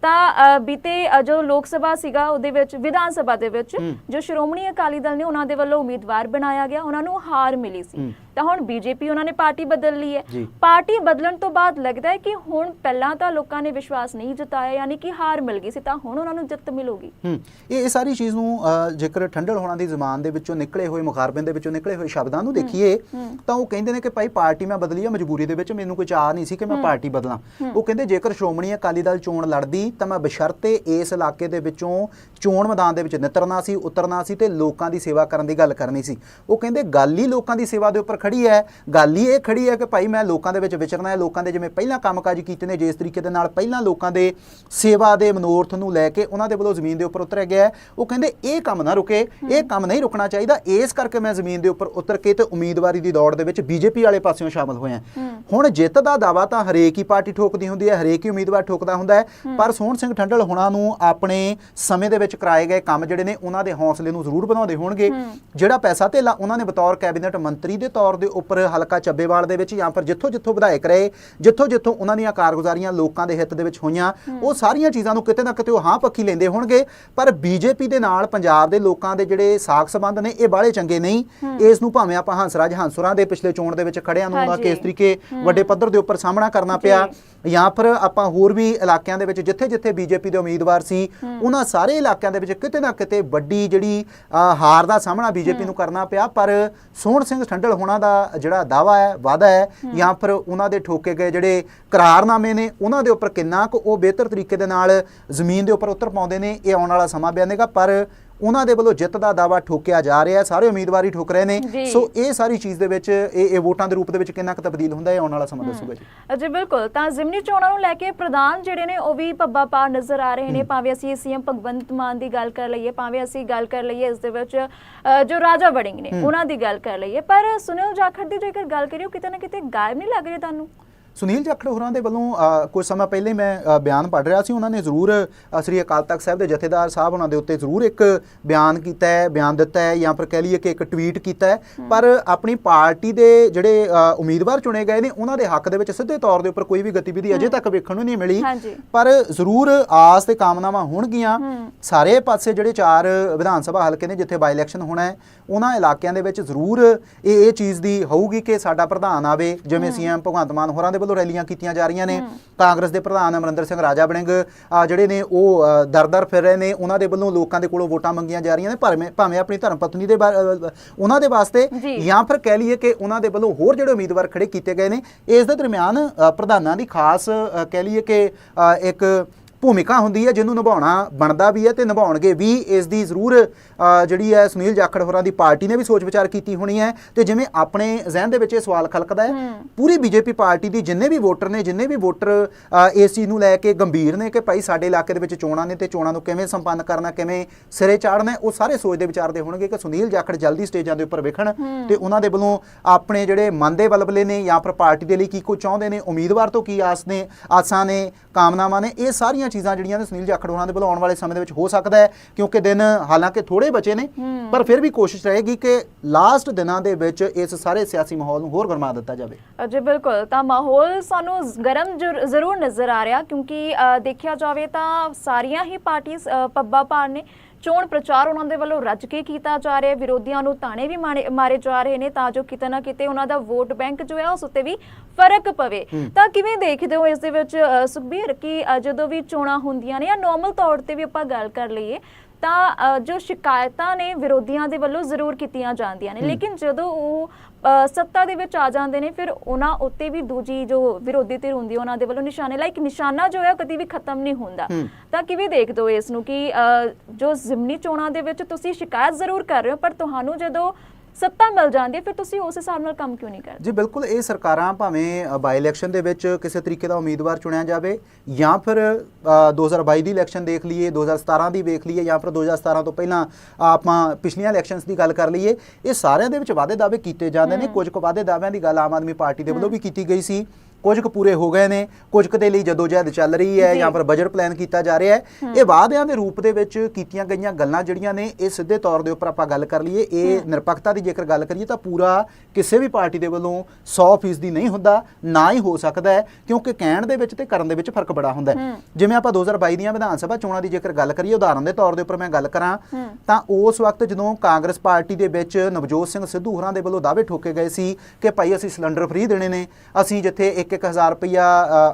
ਤਾਂ ਬੀਤੇ ਜੋ ਲੋਕ ਸਭਾ ਸੀਗਾ ਉਹਦੇ ਵਿੱਚ ਵਿਧਾਨ ਸਭਾ ਦੇ ਵਿੱਚ। ਜੋ ਸ਼੍ਰੋਮਣੀ ਅਕਾਲੀ ਦਲ ਨੇ ਉਹਨਾਂ ਦੇ ਵੱਲੋਂ ਉਮੀਦਵਾਰ ਬਣਾਇਆ ਗਿਆ ਉਹਨਾਂ ਨੂੰ ਹਾਰ ਮਿਲੀ ਸੀ। ਤਾਂ ਹੁਣ ਬੀਜੇਪੀ ਉਹਨਾਂ ਨੇ ਪਾਰਟੀ ਬਦਲ ਲਈ ਹੈ। ਪਾਰਟੀ ਬਦਲਣ ਤੋਂ ਬਾਅਦ ਲੱਗਦਾ ਹੈ ਕਿ ਹੁਣ ਪਹਿਲਾਂ ਤਾਂ ਲੋਕਾਂ ਨੇ ਵਿਸ਼ਵਾਸ ਨਹੀਂ ਜਤਾਇਆ ਯਾਨੀ ਕਿ ਹਾਰ ਮਿਲ ਗਈ ਸੀ ਤਾਂ ਹੁਣ ਉਹਨਾਂ ਨੂੰ ਜਿੱਤ ਮਿਲੂਗੀ। ਇਹ ਇਹ ਸਾਰੀ ਚੀਜ਼ ਨੂੰ ਜੇਕਰ ਠੰਡਲ ਹੋਣਾ ਦੀ ਜ਼ੁਬਾਨ ਦੇ ਵਿੱਚੋਂ ਨਿਕਲੇ ਹੋਏ ਮੁਖਾਰਬਿੰਦ ਦੇ ਵਿੱਚੋਂ ਨਿਕਲੇ ਹੋਏ ਸ਼ਬਦਾਂ ਨੂੰ ਦੇਖੀਏ ਤਾਂ ਉਹ ਕਹਿੰਦੇ ਨੇ ਕਿ ਭਾਈ ਪਾਰਟੀ ਮੈਂ ਬਦਲੀ ਆ ਮਜਬੂਰੀ ਦੇ ਵਿੱਚ ਮੈਨੂੰ ਕੋਈ ਚਾਹ ਨਹੀਂ ਸੀ ਕਿ ਮੈਂ ਪਾਰਟੀ ਬਦਲਾਂ। ਉਹ ਕਹਿੰਦੇ ਜੇਕਰ ਸ਼੍ਰੋਮਣੀ ਅਕਾਲੀ ਦਲ ਚੋਣ ਲੜਦੀ ਤਾਂ ਮੈਂ ਬਸ਼ਰਤੇ ਇਸ ਇਲਾਕੇ ਦੇ ਵਿੱਚੋਂ ਚੋਣ ਮੈਦਾਨ ਦੇ ਵਿੱਚ ਨਿਤਰਨਾ ਸੀ ਉਤਰਨਾ ਸੀ ਤੇ ਲੋਕਾਂ ਦੀ ਸੇਵਾ ਕਰਨ ਦੀ ਗੱਲ ਕਰਨੀ ਸੀ। ਉਹ ਕਹਿੰਦੇ ਗੱਲ ਹੀ ਲੋਕਾਂ ਦੀ ਸੇਵਾ ਦੇ ਉੱਪਰ ਖੜੀ ਹੈ ਗੱਲ ਹੀ ਇਹ ਖੜੀ ਹੈ ਕਿ ਭਾਈ ਮੈਂ ਲੋਕਾਂ ਦੇ ਵਿੱਚ ਵਿਚਰਨਾ ਹੈ ਲੋਕਾਂ ਦੇ ਜਿਵੇਂ ਪਹਿਲਾਂ ਕੰਮਕਾਜ ਕੀਤੇ ਨੇ ਜਿਸ ਤਰੀਕੇ ਦੇ ਨਾਲ ਪਹਿਲਾਂ ਲੋਕਾਂ ਦੇ ਸੇਵਾ ਦੇ ਮਨੋਰਥ ਨੂੰ ਲੈ ਕੇ ਉਹਨਾਂ ਦੇ ਵੱਲੋਂ ਜ਼ਮੀਨ ਦੇ ਉੱਪਰ ਉਤਰਿਆ ਗਿਆ ਉਹ ਕਹਿੰਦੇ ਇਹ ਕੰਮ ਨਾ ਰੁਕੇ ਇਹ ਕੰਮ ਨਹੀਂ ਰੁਕਣਾ ਚਾਹੀਦਾ। ਇਸ ਕਰਕੇ ਮੈਂ ਜ਼ਮੀਨ ਦੇ ਉੱਪਰ ਉਤਰ ਕੇ ਤੇ ਉਮੀਦਵਾਰੀ ਦੀ ਦੌੜ ਦੇ ਵਿੱਚ ਬੀਜੇਪੀ ਵਾਲੇ ਪਾਸਿਓਂ ਸ਼ਾਮਲ ਹੋਇਆ ਹੁਣ ਜਿੱਤ ਦਾ ਦਾਵਾ ਤਾਂ ਹਰੇਕ ਹੀ ਪਾਰਟੀ ਠੋਕਦੀ ਹੁੰਦੀ ਹੈ ਹਰੇਕ ਹੀ ਉਮੀਦਵਾਰ ਠੋਕਦਾ ਹੁੰਦਾ ਹੈ। ਪਰ ਸੋਹਣ ਸਿੰਘ ਠੰਡਲ ਹੋਣਾ ਨੂੰ ਆਪਣੇ ਸਮੇਂ ਦੇ ਵਿੱਚ ਕਰਾਏ ਗਏ ਕੰਮ ਜਿਹੜੇ ਨੇ ਉਹਨਾਂ ਦੇ ਹੌਸਲੇ ਨੂੰ ਜ਼ਰੂਰ ਵਧਾਉਂਦੇ ਹੋਣਗੇ। ਜਿਹੜਾ ਪੈਸਾ ਧੇਲਾ ਉਹਨਾਂ ਨੇ ਬਤੌਰ ਕੈਬਨਿਟ ਮੰਤਰੀ ਦੇ ਤੌਰ ਦੇ ਉੱਪਰ ਹਲਕਾ ਚੱਬੇਵਾਲ ਦੇ ਵਿੱਚ ਜਾਂ ਫਿਰ ਜਿੱਥੋਂ ਜਿੱਥੋਂ ਵਿਧਾਇਕ ਰਹੇ ਜਿੱਥੋਂ ਜਿੱਥੋਂ ਉਹਨਾਂ ਦੀਆਂ ਕਾਰਗੁਜ਼ਾਰੀਆਂ ਲੋਕਾਂ ਦੇ ਹਿੱਤ ਦੇ ਵਿੱਚ ਹੋਈਆਂ ਉਹ ਸਾਰੀਆਂ ਚੀਜ਼ਾਂ ਨੂੰ ਕਿਤੇ ਨਾ ਕਿਤੇ ਉਹ ਹਾਂ ਪੱਖੀ ਲੈਂਦੇ ਹੋਣਗੇ ਪਰ ਬੀਜੇਪੀ ਦੇ ਨਾਲ ਪੰਜਾਬ ਦੇ ਲੋਕਾਂ ਦੇ ਜਿਹੜੇ ਸਾਖ ਸੰਬੰਧ ਨੇ ਇਹ ਬਾਹਲੇ ਚੰਗੇ ਨਹੀਂ। ਇਸ ਨੂੰ ਭਾਵੇਂ ਆਪਾਂ ਹੰਸਰਾਜ ਹੰਸੁਰਾਂ ਦੇ ਪਿਛਲੇ ਚੋਣ ਦੇ ਵਿੱਚ ਖੜਿਆਂ ਨੂੰ ਦਾ ਹਾਂਜੀ। ਕਿਸ ਤਰੀਕੇ ਵੱਡੇ ਪੱਧਰ ਦੇ ਉੱਪਰ ਸਾਹਮਣਾ ਕਰਨਾ ਪਿਆ ਜਾਂ। ਫਿਰ ਆਪਾਂ ਹੋਰ ਵੀ ਇਲਾਕਿਆਂ ਦੇ ਵਿੱਚ ਜਿੱਥੇ ਜਿੱਥੇ ਬੀਜੇਪੀ ਦੇ ਉਮੀਦਵਾਰ ਸੀ ਉਹਨਾਂ ਸਾਰੇ ਇਲਾਕਿਆਂ ਦੇ ਵਿੱਚ ਕਿਤੇ ਨਾ ਕਿਤੇ ਵੱਡੀ ਜਿਹੜੀ ਹਾਰ ਦਾ ਸਾਹਮਣਾ ਬੀਜੇਪੀ ਨੂੰ ਕਰਨਾ ਪਿਆ ਪਰ ਸੋਹਣ ਸਿੰਘ ਠੰਡਲ ਹੋਣਾ ਦਾ ਜਿਹੜਾ ਦਾਵਾ ਹੈ ਵਾਅਦਾ ਹੈ ਜਾਂ ਫਿਰ ਉਹਨਾਂ ਦੇ ਠੋਕੇ ਗਏ ਜਿਹੜੇ ਕਰਾਰਨਾਮੇ ਨੇ ਉਹਨਾਂ ਦੇ ਉੱਪਰ ਕਿੰਨਾ ਕੁ ਉਹ ਬਿਹਤਰ ਤਰੀਕੇ ਦੇ ਨਾਲ ਜ਼ਮੀਨ ਦੇ ਉੱਪਰ ਉਤਰ ਪਾਉਂਦੇ ਨੇ ਇਹ ਆਉਣ ਵਾਲਾ ਸਮਾਂ ਬਿਆਨੇਗਾ ਪਰ ਉਹਨਾਂ ਦੇ ਵੱਲੋਂ ਜਿੱਤ ਦਾ ਦਾਵਾ ਠੋਕਿਆ ਜਾ ਰਿਹਾ ਸਾਰੇ ਉਮੀਦਵਾਰੀ ਠੋਕ ਰਹੇ ਨੇ। ਸੋ ਇਹ ਸਾਰੀ ਚੀਜ਼ ਦੇ ਵਿੱਚ ਇਹ ਇਹ ਵੋਟਾਂ ਦੇ ਰੂਪ ਦੇ ਵਿੱਚ ਕਿੰਨਾ ਕੁ ਤਬਦੀਲ ਹੁੰਦਾ ਹੈ ਆਉਣ ਵਾਲਾ ਸਮਾਂ ਦੱਸੂਗਾ ਜੀ। ਜੀ ਬਿਲਕੁਲ। ਤਾਂ ਜ਼ਿਮਨੀ ਚੋਣਾਂ ਨੂੰ ਲੈ ਕੇ ਪ੍ਰਧਾਨ ਜਿਹੜੇ ਨੇ ਉਹ ਵੀ ਪੱਬਾ ਪਾ ਨਜ਼ਰ ਆ ਰਹੇ ਨੇ। ਭਾਵੇਂ ਅਸੀਂ ਸੀਐਮ ਭਗਵੰਤ ਮਾਨ ਦੀ ਗੱਲ ਕਰ ਲਈਏ ਭਾਵੇਂ ਅਸੀਂ ਗੱਲ ਕਰ ਲਈਏ ਇਸ ਦੇ ਵਿੱਚ ਜੋ ਰਾਜਾ ਵੜਿੰਗ ਨੇ ਉਹਨਾਂ ਦੀ ਗੱਲ ਕਰ ਲਈਏ। ਪਰ ਸੁਨੀਲ ਜਾਖੜ ਦੀ ਜੇਕਰ ਗੱਲ ਕਰੀਏ ਕਿਤੇ ਨਾ ਕਿਤੇ ਗਾਇਬ ਨਹੀਂ ਲੱਗ ਰਹੇ ਤੁਹਾਨੂੰ? ਸੁਨੀਲ ਜਾਖੜ ਹੋਰਾਂ ਦੇ ਵੱਲੋਂ ਕੁਝ ਸਮਾਂ ਪਹਿਲੇ ਮੈਂ ਬਿਆਨ ਪੜ੍ਹ ਰਿਹਾ ਸੀ ਉਹਨਾਂ ਨੇ ਜ਼ਰੂਰ ਸ੍ਰੀ ਅਕਾਲ ਤਖਤ ਸਾਹਿਬ ਦੇ ਜਥੇਦਾਰ ਸਾਹਿਬ ਉਹਨਾਂ ਦੇ ਉੱਤੇ ਜ਼ਰੂਰ ਇੱਕ ਬਿਆਨ ਕੀਤਾ ਹੈ ਬਿਆਨ ਦਿੱਤਾ ਹੈ ਜਾਂ ਫਿਰ ਕਹਿ ਲਈਏ ਕਿ ਇੱਕ ਟਵੀਟ ਕੀਤਾ ਹੈ ਪਰ ਆਪਣੀ ਪਾਰਟੀ ਦੇ ਜਿਹੜੇ ਉਮੀਦਵਾਰ ਚੁਣੇ ਗਏ ਨੇ ਉਹਨਾਂ ਦੇ ਹੱਕ ਦੇ ਵਿੱਚ ਸਿੱਧੇ ਤੌਰ ਦੇ ਉੱਪਰ ਕੋਈ ਵੀ ਗਤੀਵਿਧੀ ਅਜੇ ਤੱਕ ਵੇਖਣ ਨੂੰ ਨਹੀਂ ਮਿਲੀ। ਪਰ ਜ਼ਰੂਰ ਆਸ ਤੇ ਕਾਮਨਾਵਾਂ ਹੋਣਗੀਆਂ। ਸਾਰੇ ਪਾਸੇ ਜਿਹੜੇ ਚਾਰ ਵਿਧਾਨ ਸਭਾ ਹਲਕੇ ਨੇ ਜਿੱਥੇ ਬਾਈ ਇਲੈਕਸ਼ਨ ਹੋਣਾ ਹੈ ਉਹਨਾਂ ਇਲਾਕਿਆਂ ਦੇ ਵਿੱਚ ਜ਼ਰੂਰ ਇਹ ਇਹ ਚੀਜ਼ ਦੀ ਹੋਊਗੀ ਕਿ ਸਾਡਾ ਪ੍ਰਧਾਨ ਆਵੇ ਜਿਵੇਂ ਸੀਐਮ ਭਗਵੰਤ ਮਾਨ ਹੋਰਾਂ ਦੇ ਵੱਲੋਂ ਰੈਲੀਆਂ ਕੀਤੀਆਂ ਜਾ ਰਹੀਆਂ ਨੇ। ਕਾਂਗਰਸ ਦੇ ਪ੍ਰਧਾਨ ਅਮਰਿੰਦਰ ਸਿੰਘ ਰਾਜਾ ਆ ਜਿਹੜੇ ਨੇ ਉਹ ਦਰ-ਦਰ ਫਿਰ ਰਹੇ ਨੇ ਉਹਨਾਂ ਦੇ ਵੱਲੋਂ ਲੋਕਾਂ ਦੇ ਕੋਲੋਂ ਵੋਟਾਂ ਮੰਗੀਆਂ ਜਾ ਰਹੀਆਂ ਨੇ ਭਾਵੇਂ ਭਾਵੇਂ ਆਪਣੀ ਧਰਮ ਪਤਨੀ ਦੇ ਉਹਨਾਂ ਦੇ ਵਾਸਤੇ ਜੀ। ਫਿਰ ਕਹਿ ਲਈਏ ਕਿ ਉਹਨਾਂ ਦੇ ਵੱਲੋਂ ਹੋਰ ਜਿਹੜੇ ਉਮੀਦਵਾਰ ਖੜੇ ਕੀਤੇ ਗਏ ਨੇ। ਇਸ ਦੇ ਦਰਮਿਆਨ ਪ੍ਰਧਾਨਾਂ ਦੀ ਖਾਸ ਕਹਿ ਲਈਏ ਕਿ ਇੱਕ ਭੂਮਿਕਾ ਹੁੰਦੀ ਹੈ ਜਿਹਨੂੰ ਨਿਭਾਉਣਾ ਬਣਦਾ ਵੀ ਹੈ ਤੇ ਨਿਭਾਉਣਗੇ ਵੀ। ਇਸ ਦੀ ਜ਼ਰੂਰ ਜਿਹੜੀ ਹੈ ਸੁਨੀਲ ਜਾਖੜ ਹੋਰਾਂ ਦੀ ਪਾਰਟੀ ਨੇ ਵੀ ਸੋਚ ਵਿਚਾਰ ਕੀਤੀ ਹੋਣੀ ਹੈ ਤੇ ਜਿਵੇਂ ਆਪਣੇ ਜ਼ਿਹਨ ਦੇ ਵਿੱਚ ਇਹ ਸਵਾਲ ਖਲਕਦਾ ਹੈ ਪੂਰੀ ਬੀਜੇਪੀ ਪਾਰਟੀ ਦੀ ਜਿੰਨੇ ਵੀ ਵੋਟਰ ਨੇ ਜਿੰਨੇ ਵੀ ਵੋਟਰ ਇਸ ਚੀਜ਼ ਨੂੰ ਲੈ ਕੇ ਗੰਭੀਰ ਨੇ ਕਿ ਭਾਈ ਸਾਡੇ ਇਲਾਕੇ ਦੇ ਵਿੱਚ ਚੋਣਾਂ ਨੇ ਤੇ ਚੋਣਾਂ ਨੂੰ ਕਿਵੇਂ ਸੰਪੰਨ ਕਰਨਾ ਕਿਵੇਂ ਸਿਰੇ ਚਾੜਨਾ ਉਹ ਸਾਰੇ ਸੋਚਦੇ ਵਿਚਾਰਦੇ ਹੋਣਗੇ ਕਿ ਸੁਨੀਲ ਜਾਖੜ ਜਲਦੀ ਸਟੇਜਾਂ ਦੇ ਉੱਪਰ ਵੇਖਣ ਤੇ ਉਹਨਾਂ ਦੇ ਵੱਲੋਂ ਆਪਣੇ ਜਿਹੜੇ ਮਨ ਦੇ ਬਲਬਲੇ ਨੇ ਜਾਂ ਫਿਰ ਪਾਰਟੀ ਦੇ ਲਈ ਕੀ ਕੁਝ ਚਾਹੁੰਦੇ ਨੇ ਉਮੀਦਵਾਰ ਤੋਂ ਕੀ ਆਸ ਨੇ ਆਸਾਂ ਨੇ ਕਾਮਨਾਵਾਂ ਨੇ। ਇਹ ਸਾਰੀਆਂ ਚੀਜ਼ਾਂ ਜਿਹੜੀਆਂ ਨੇ ਸੁਨੀਲ ਜਾਖੜ ਹੋਰਾਂ ਦੇ ਵੱਲੋਂ ਆਉਣ ਵਾਲੇ ਸਮੇਂ ਦੇ ਵਿੱਚ ਹੋ ਸਕਦਾ ਹੈ ਕਿਉਂਕਿ ਦਿਨ ਹਾਲਾਂਕਿ ਥੋੜੇ ਬਚੇ ਨੇ ਪਰ ਫਿਰ ਵੀ ਕੋਸ਼ਿਸ਼ ਰਹੇਗੀ ਕਿ ਲਾਸਟ ਦਿਨਾਂ ਦੇ ਵਿੱਚ ਇਸ ਸਾਰੇ ਸਿਆਸੀ ਮਾਹੌਲ ਨੂੰ ਹੋਰ ਗਰਮਾ ਦਿੱਤਾ ਜਾਵੇ। ਜੀ ਬਿਲਕੁਲ। ਤਾਂ ਮਾਹੌਲ ਸਾਨੂੰ ਗਰਮ ਜ਼ਰ- ਜ਼ਰੂਰ ਨਜ਼ਰ ਆ ਰਿਹਾ ਕਿਉਂਕਿ ਦੇਖਿਆ ਜਾਵੇ ਤਾਂ ਸਾਰੀਆਂ ਹੀ ਪਾਰਟੀਆਂ ਪੱਬਾ ਭਾਰ ਨੇ। ਚੋਣ ਪ੍ਰਚਾਰ ਉਹਨਾਂ ਦੇ ਵੱਲੋਂ ਰੱਜ ਕੇ ਕੀਤਾ ਜਾ ਰਿਹਾ ਹੈ। ਵਿਰੋਧੀਆਂ ਨੂੰ ਤਾਣੇ ਵੀ ਮਾਰੇ ਜਾ ਰਹੇ ਨੇ ਤਾਂ ਜੋ ਕਿਤੇ ਨਾ ਕਿਤੇ ਉਹਨਾਂ ਦਾ ਵੋਟ ਬੈਂਕ ਜੋ ਹੈ ਉਸ ਉੱਤੇ ਵੀ ਫ਼ਰਕ ਪਵੇ। ਤਾਂ ਕਿਵੇਂ ਦੇਖਦੇ ਹੋ ਇਸ ਦੇ ਵਿੱਚ ਸੁਖਬੀਰ ਕਿ ਜਦੋਂ ਵੀ ਚੋਣਾਂ ਹੁੰਦੀਆਂ ਨੇ ਜਾਂ ਨਾਰਮਲ ਤੌਰ ਤੇ ਵੀ ਆਪਾਂ ਗੱਲ ਕਰ ਲਈਏ ਤਾਂ ਜੋ ਸ਼ਿਕਾਇਤਾਂ ਨੇ ਵਿਰੋਧੀਆਂ ਦੇ ਵੱਲੋਂ ਜ਼ਰੂਰ ਕੀਤੀਆਂ ਜਾਂਦੀਆਂ ਨੇ। ਲੇਕਿਨ ਜਦੋਂ ਉਹ ਸੱਤਾ ਦੇ ਵਿੱਚ ਆ ਜਾਂਦੇ ਨੇ ਫਿਰ ਉਹਨਾਂ ਉੱਤੇ ਵੀ ਦੂਜੀ ਜੋ ਵਿਰੋਧੀ ਧਿਰ ਹੁੰਦੀ ਉਹਨਾਂ ਦੇ ਵੱਲੋਂ ਨਿਸ਼ਾਨੇ ਲਾਈਕ ਨਿਸ਼ਾਨਾ ਜੋ ਹੈ ਉਹ ਕਦੀ ਵੀ ਖਤਮ ਨਹੀਂ ਹੁੰਦਾ। ਤਾਂ ਕਿਵੇਂ ਦੇਖਦੇ ਹੋ ਇਸ ਨੂੰ ਕਿ ਜੋ ਜ਼ਿਮਨੀ ਚੋਣਾਂ ਦੇ ਵਿੱਚ ਤੁਸੀਂ ਸ਼ਿਕਾਇਤ ਜ਼ਰੂਰ ਕਰ ਰਹੇ ਹੋ ਪਰ ਤੁਹਾਨੂੰ ਜਦੋਂ ਸੱਤਾ ਮਿਲ ਜਾਂਦੀ ਹੈ ਫਿਰ ਤੁਸੀਂ ਉਸ ਹਿਸਾਬ ਨਾਲ ਕੰਮ ਕਿਉਂ ਨਹੀਂ ਕਰਦੇ? ਜੀ ਬਿਲਕੁਲ ਇਹ ਸਰਕਾਰਾਂ ਭਾਵੇਂ ਬਾਈ ਇਲੈਕਸ਼ਨ ਦੇ ਵਿੱਚ ਕਿਸੇ ਤਰੀਕੇ ਦਾ ਉਮੀਦਵਾਰ ਚੁਣਿਆ ਜਾਵੇ ਜਾਂ ਫਿਰ ਅ, 2022 ਦੀ ਇਲੈਕਸ਼ਨ ਦੇਖ ਲਈਏ 2017 ਦੀ ਵੇਖ ਲਈਏ ਜਾਂ ਫਿਰ 2017 ਤੋਂ ਪਹਿਲਾਂ ਆਪਾਂ ਪਿਛਲੀਆਂ ਇਲੈਕਸ਼ਨਸ ਦੀ ਗੱਲ ਕਰ ਲਈਏ ਇਹ ਸਾਰਿਆਂ ਦੇ ਵਿੱਚ ਵਾਅਦੇ ਦਾਅਵੇ ਕੀਤੇ ਜਾਂਦੇ ਨੇ। ਕੁਝ ਕੁ ਵਾਅਦੇ ਦਾਅਵਿਆਂ ਦੀ ਗੱਲ ਆਮ ਆਦਮੀ ਪਾਰਟੀ ਦੇ ਵੱਲੋਂ ਵੀ ਕੀਤੀ ਗਈ ਸੀ। ਕੁਝ ਕੁ ਪੂਰੇ ਹੋ ਗਏ ਨੇ ਕੁਝ ਕੁ ਦੇ ਲਈ ਜਦੋਜਹਿਦ ਚੱਲ ਰਹੀ ਹੈ ਜੀ। ਫਿਰ ਬਜਟ ਪਲਾਨ ਕੀਤਾ ਜਾ ਰਿਹਾ ਹੈ। ਇਹ ਵਾਅਦਿਆਂ ਦੇ ਰੂਪ ਦੇ ਵਿੱਚ ਕੀਤੀਆਂ ਗਈਆਂ ਗੱਲਾਂ ਜਿਹੜੀਆਂ ਨੇ ਇਹ ਸਿੱਧੇ ਤੌਰ ਦੇ ਉੱਪਰ ਆਪਾਂ ਗੱਲ ਕਰ ਲਈਏ। ਇਹ ਨਿਰਪੱਖਤਾ ਦੀ ਜੇਕਰ ਗੱਲ ਕਰੀਏ ਤਾਂ ਪੂਰਾ ਕਿਸੇ ਵੀ ਪਾਰਟੀ ਦੇ ਵੱਲੋਂ 100% ਦੀ ਨਹੀਂ ਹੁੰਦਾ ਨਾ ਹੀ ਹੋ ਸਕਦਾ ਹੈ ਕਿਉਂਕਿ ਕਹਿਣ ਦੇ ਵਿੱਚ ਤੇ ਕਰਨ ਦੇ ਵਿੱਚ ਫ਼ਰਕ ਬੜਾ ਹੁੰਦਾ ਹੈ। ਜਿਵੇਂ ਆਪਾਂ 2022 ਦੀਆਂ ਵਿਧਾਨ ਸਭਾ ਚੋਣਾਂ ਦੀ ਜੇਕਰ ਗੱਲ ਕਰੀਏ ਉਦਾਹਰਨ ਦੇ ਤੌਰ ਦੇ ਉੱਪਰ ਮੈਂ ਗੱਲ ਕਰਾਂ ਤਾਂ ਉਸ ਵਕਤ ਜਦੋਂ ਕਾਂਗਰਸ ਪਾਰਟੀ ਦੇ ਵਿੱਚ ਨਵਜੋਤ ਸਿੰਘ ਸਿੱਧੂ ਹੋਰਾਂ ਦੇ ਵੱਲੋਂ ਦਾਅਵੇ ਠੋਕੇ ਗਏ ਸੀ ਕਿ ਭਾਈ ਅਸੀਂ ਸਿਲੰਡਰ ਫ੍ਰੀ ਦੇਣੇ ਨੇ ਅਸੀਂ ਜਿੱਥੇ 1-1000 ਰੁਪਇਆ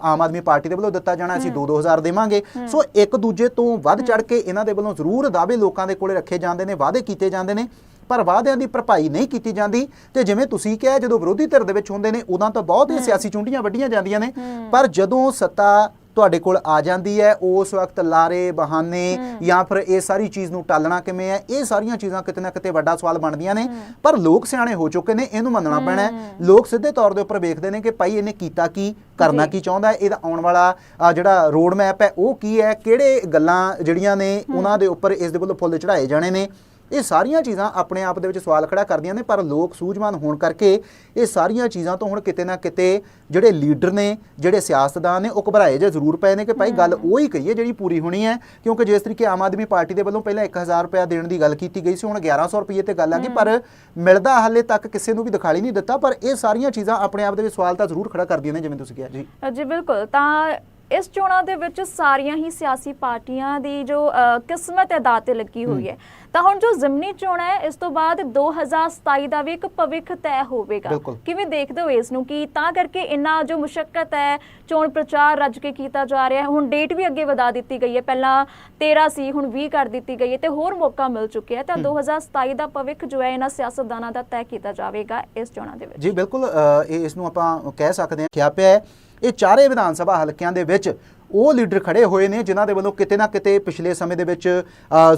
ਆਮ ਆਦਮੀ ਪਾਰਟੀ ਦੇ ਵੱਲੋਂ ਦਿੱਤਾ ਜਾਣਾ ਅਸੀਂ 2-2000 ਦੇਵਾਂਗੇ। ਸੋ ਇੱਕ ਦੂਜੇ ਤੋਂ ਵੱਧ ਚੜ ਕੇ ਇਹਨਾਂ ਦੇ ਵੱਲੋਂ ਜ਼ਰੂਰ ਦਾਅਵੇ ਲੋਕਾਂ ਦੇ ਕੋਲੇ ਰੱਖੇ ਜਾਂਦੇ ਨੇ ਵਾਅਦੇ ਕੀਤੇ ਜਾਂਦੇ ਨੇ ਪਰ ਵਾਅਦਿਆਂ ਦੀ ਭਰਪਾਈ ਨਹੀਂ ਕੀਤੀ ਜਾਂਦੀ। ਤੇ ਜਿਵੇਂ ਤੁਸੀਂ ਕਿਹਾ ਜਦੋਂ ਵਿਰੋਧੀ ਧਿਰ ਦੇ ਵਿੱਚ ਹੁੰਦੇ ਨੇ ਉਦੋਂ ਤਾਂ ਬਹੁਤ ਹੀ। ਸਿਆਸੀ ਚੁੰਡੀਆਂ ਵੱਡੀਆਂ ਜਾਂਦੀਆਂ ਨੇ। ਪਰ ਜਦੋਂ ਸੱਤਾ ਤੁਹਾਡੇ ਕੋਲ ਆ ਜਾਂਦੀ ਹੈ ਉਸ ਵਕਤ ਲਾਰੇ ਬਹਾਨੇ ਜਾਂ ਫਿਰ ਇਹ ਸਾਰੀ ਚੀਜ਼ ਨੂੰ ਟਾਲਣਾ ਕਿਵੇਂ ਹੈ ਇਹ ਸਾਰੀਆਂ ਚੀਜ਼ਾਂ ਕਿਤੇ ਨਾ ਕਿਤੇ ਵੱਡਾ ਸਵਾਲ ਬਣਦੀਆਂ ਨੇ ਪਰ ਲੋਕ ਸਿਆਣੇ ਹੋ ਚੁੱਕੇ ਨੇ ਇਹਨੂੰ ਮੰਨਣਾ ਪੈਣਾ ਲੋਕ ਸਿੱਧੇ ਤੌਰ ਦੇ ਉੱਪਰ ਵੇਖਦੇ ਨੇ ਕਿ ਭਾਈ ਇਹਨੇ ਕੀਤਾ ਕੀ ਕਰਨਾ। ਕੀ ਚਾਹੁੰਦਾ ਹੈ ਇਹਦਾ ਆਉਣ ਵਾਲਾ ਜਿਹੜਾ ਰੋਡ ਮੈਪ ਹੈ ਉਹ ਕੀ ਹੈ ਕਿਹੜੇ ਗੱਲਾਂ ਜਿਹੜੀਆਂ ਨੇ ਉਹਨਾਂ ਦੇ ਉੱਪਰ ਇਸ ਦੇ ਵੱਲੋਂ ਫੁੱਲ ਚੜਾਏ ਜਾਣੇ ਨੇ। ਇਹ ਸਾਰੀਆਂ ਚੀਜ਼ਾਂ ਆਪਣੇ ਆਪ ਦੇ ਵਿੱਚ ਸਵਾਲ ਖੜਾ ਕਰਦੀਆਂ ਨੇ, ਪਰ ਲੋਕ ਸੂਝਵਾਨ ਹੋਣ ਕਰਕੇ ਇਹ ਸਾਰੀਆਂ ਚੀਜ਼ਾਂ ਤੋਂ ਹੁਣ ਕਿਤੇ ਨਾ ਕਿਤੇ ਜਿਹੜੇ ਲੀਡਰ ਨੇ, ਜਿਹੜੇ ਸਿਆਸਤਦਾਨ ਨੇ, ਉਹ ਘਬਰਾਏ ਜੇ ਜ਼ਰੂਰ ਪਏ ਨੇ ਕਿ ਭਾਈ ਗੱਲ ਉਹ ਹੀ ਕਹੀਏ ਜਿਹੜੀ ਪੂਰੀ ਹੋਣੀ ਹੈ। ਕਿਉਂਕਿ ਜਿਸ ਤਰੀਕੇ ਆਮ ਆਦਮੀ ਪਾਰਟੀ ਦੇ ਵੱਲੋਂ ਪਹਿਲਾਂ 1000 ਰੁਪਏ ਦੇਣ ਦੀ ਗੱਲ ਕੀਤੀ ਗਈ ਸੀ, ਹੁਣ 1100 ਰੁਪਏ ਤੇ ਗੱਲ ਆ ਗਈ, ਪਰ ਮਿਲਦਾ ਹਾਲੇ ਤੱਕ ਕਿਸੇ ਨੂੰ ਵੀ ਦਿਖਾਲੀ ਨਹੀਂ ਦਿੱਤਾ, ਪਰ ਇਹ ਸਾਰੀਆਂ ਚੀਜ਼ਾਂ ਆਪਣੇ ਆਪ ਦੇ ਵਿੱਚ ਸਵਾਲ ਤਾਂ ਜ਼ਰੂਰ ਖੜਾ ਕਰਦੀਆਂ ਨੇ, ਜਿਵੇਂ ਤੁਸੀਂ ਕਿਹਾ। ਜੀ। ਜੀ, ਬਿਲਕੁਲ। ਤਾਂ ਇਸ ਚੋਣਾਂ ਦੇ ਵਿੱਚ ਸਾਰੀਆਂ ਹੀ ਸਿਆਸੀ ਪਾਰਟੀਆਂ ਦੀ ਜੋ ਕਿਸਮਤ ਅਦਾ ਤੇ ਲੱਗੀ ਹੋਈ ਹੈ। ਤਾਂ ਹੁਣ ਜੋ ਜ਼ਿਮਨੀ ਚੋਣ ਹੈ ਇਸ ਤੋਂ ਬਾਅਦ 2027 ਦਾ ਵੀ ਇੱਕ ਭਵਿੱਖ ਤੈਅ ਹੋਵੇਗਾ। ਕਿਵੇਂ ਦੇਖਦੇ ਹੋ ਇਸ ਨੂੰ? ਕਿ ਤਾਂ ਕਰਕੇ ਇੰਨਾ ਜੋ ਮੁਸ਼ਕਲ ਹੈ ਚੋਣ ਪ੍ਰਚਾਰ ਰੱਜ ਕੇ ਕੀਤਾ ਜਾ ਰਿਹਾ ਹੈ? ਹੁਣ ਡੇਟ ਵੀ ਅੱਗੇ ਵਧਾ ਦਿੱਤੀ ਗਈ ਹੈ। ਪਹਿਲਾਂ 13 ਸੀ ਹੁਣ 20 ਕਰ ਦਿੱਤੀ ਗਈ ਹੈ ਤੇ ਹੋਰ ਮੌਕਾ ਮਿਲ ਚੁੱਕਿਆ ਹੈ। ਤਾਂ 2027 ਦਾ ਭਵਿੱਖ ਜੋ ਹੈ ਇਹਨਾਂ ਸਿਆਸਤਦਾਨਾਂ ਦਾ ਤੈਅ ਕੀਤਾ ਜਾਵੇਗਾ ਇਸ ਚੋਣਾਂ ਦੇ ਵਿੱਚ। ਜੀ ਬਿਲਕੁਲ ਇਹ ਇਸ ਨੂੰ ਆਪਾਂ ਕਹਿ ਸਕਦੇ ਹਾਂ। ਕਿਹਾ ਪਿਆ ਹੈ ਇਹ ਚਾਰੇ ਵਿਧਾਨ ਸਭਾ ਹਲਕਿਆਂ ਦੇ ਵਿੱਚ ਉਹ ਲੀਡਰ ਖੜੇ ਹੋਏ ਨੇ ਜਿਨ੍ਹਾਂ ਦੇ ਵੱਲੋਂ ਕਿਤੇ ਨਾ ਕਿਤੇ ਪਿਛਲੇ ਸਮੇਂ ਦੇ ਵਿੱਚ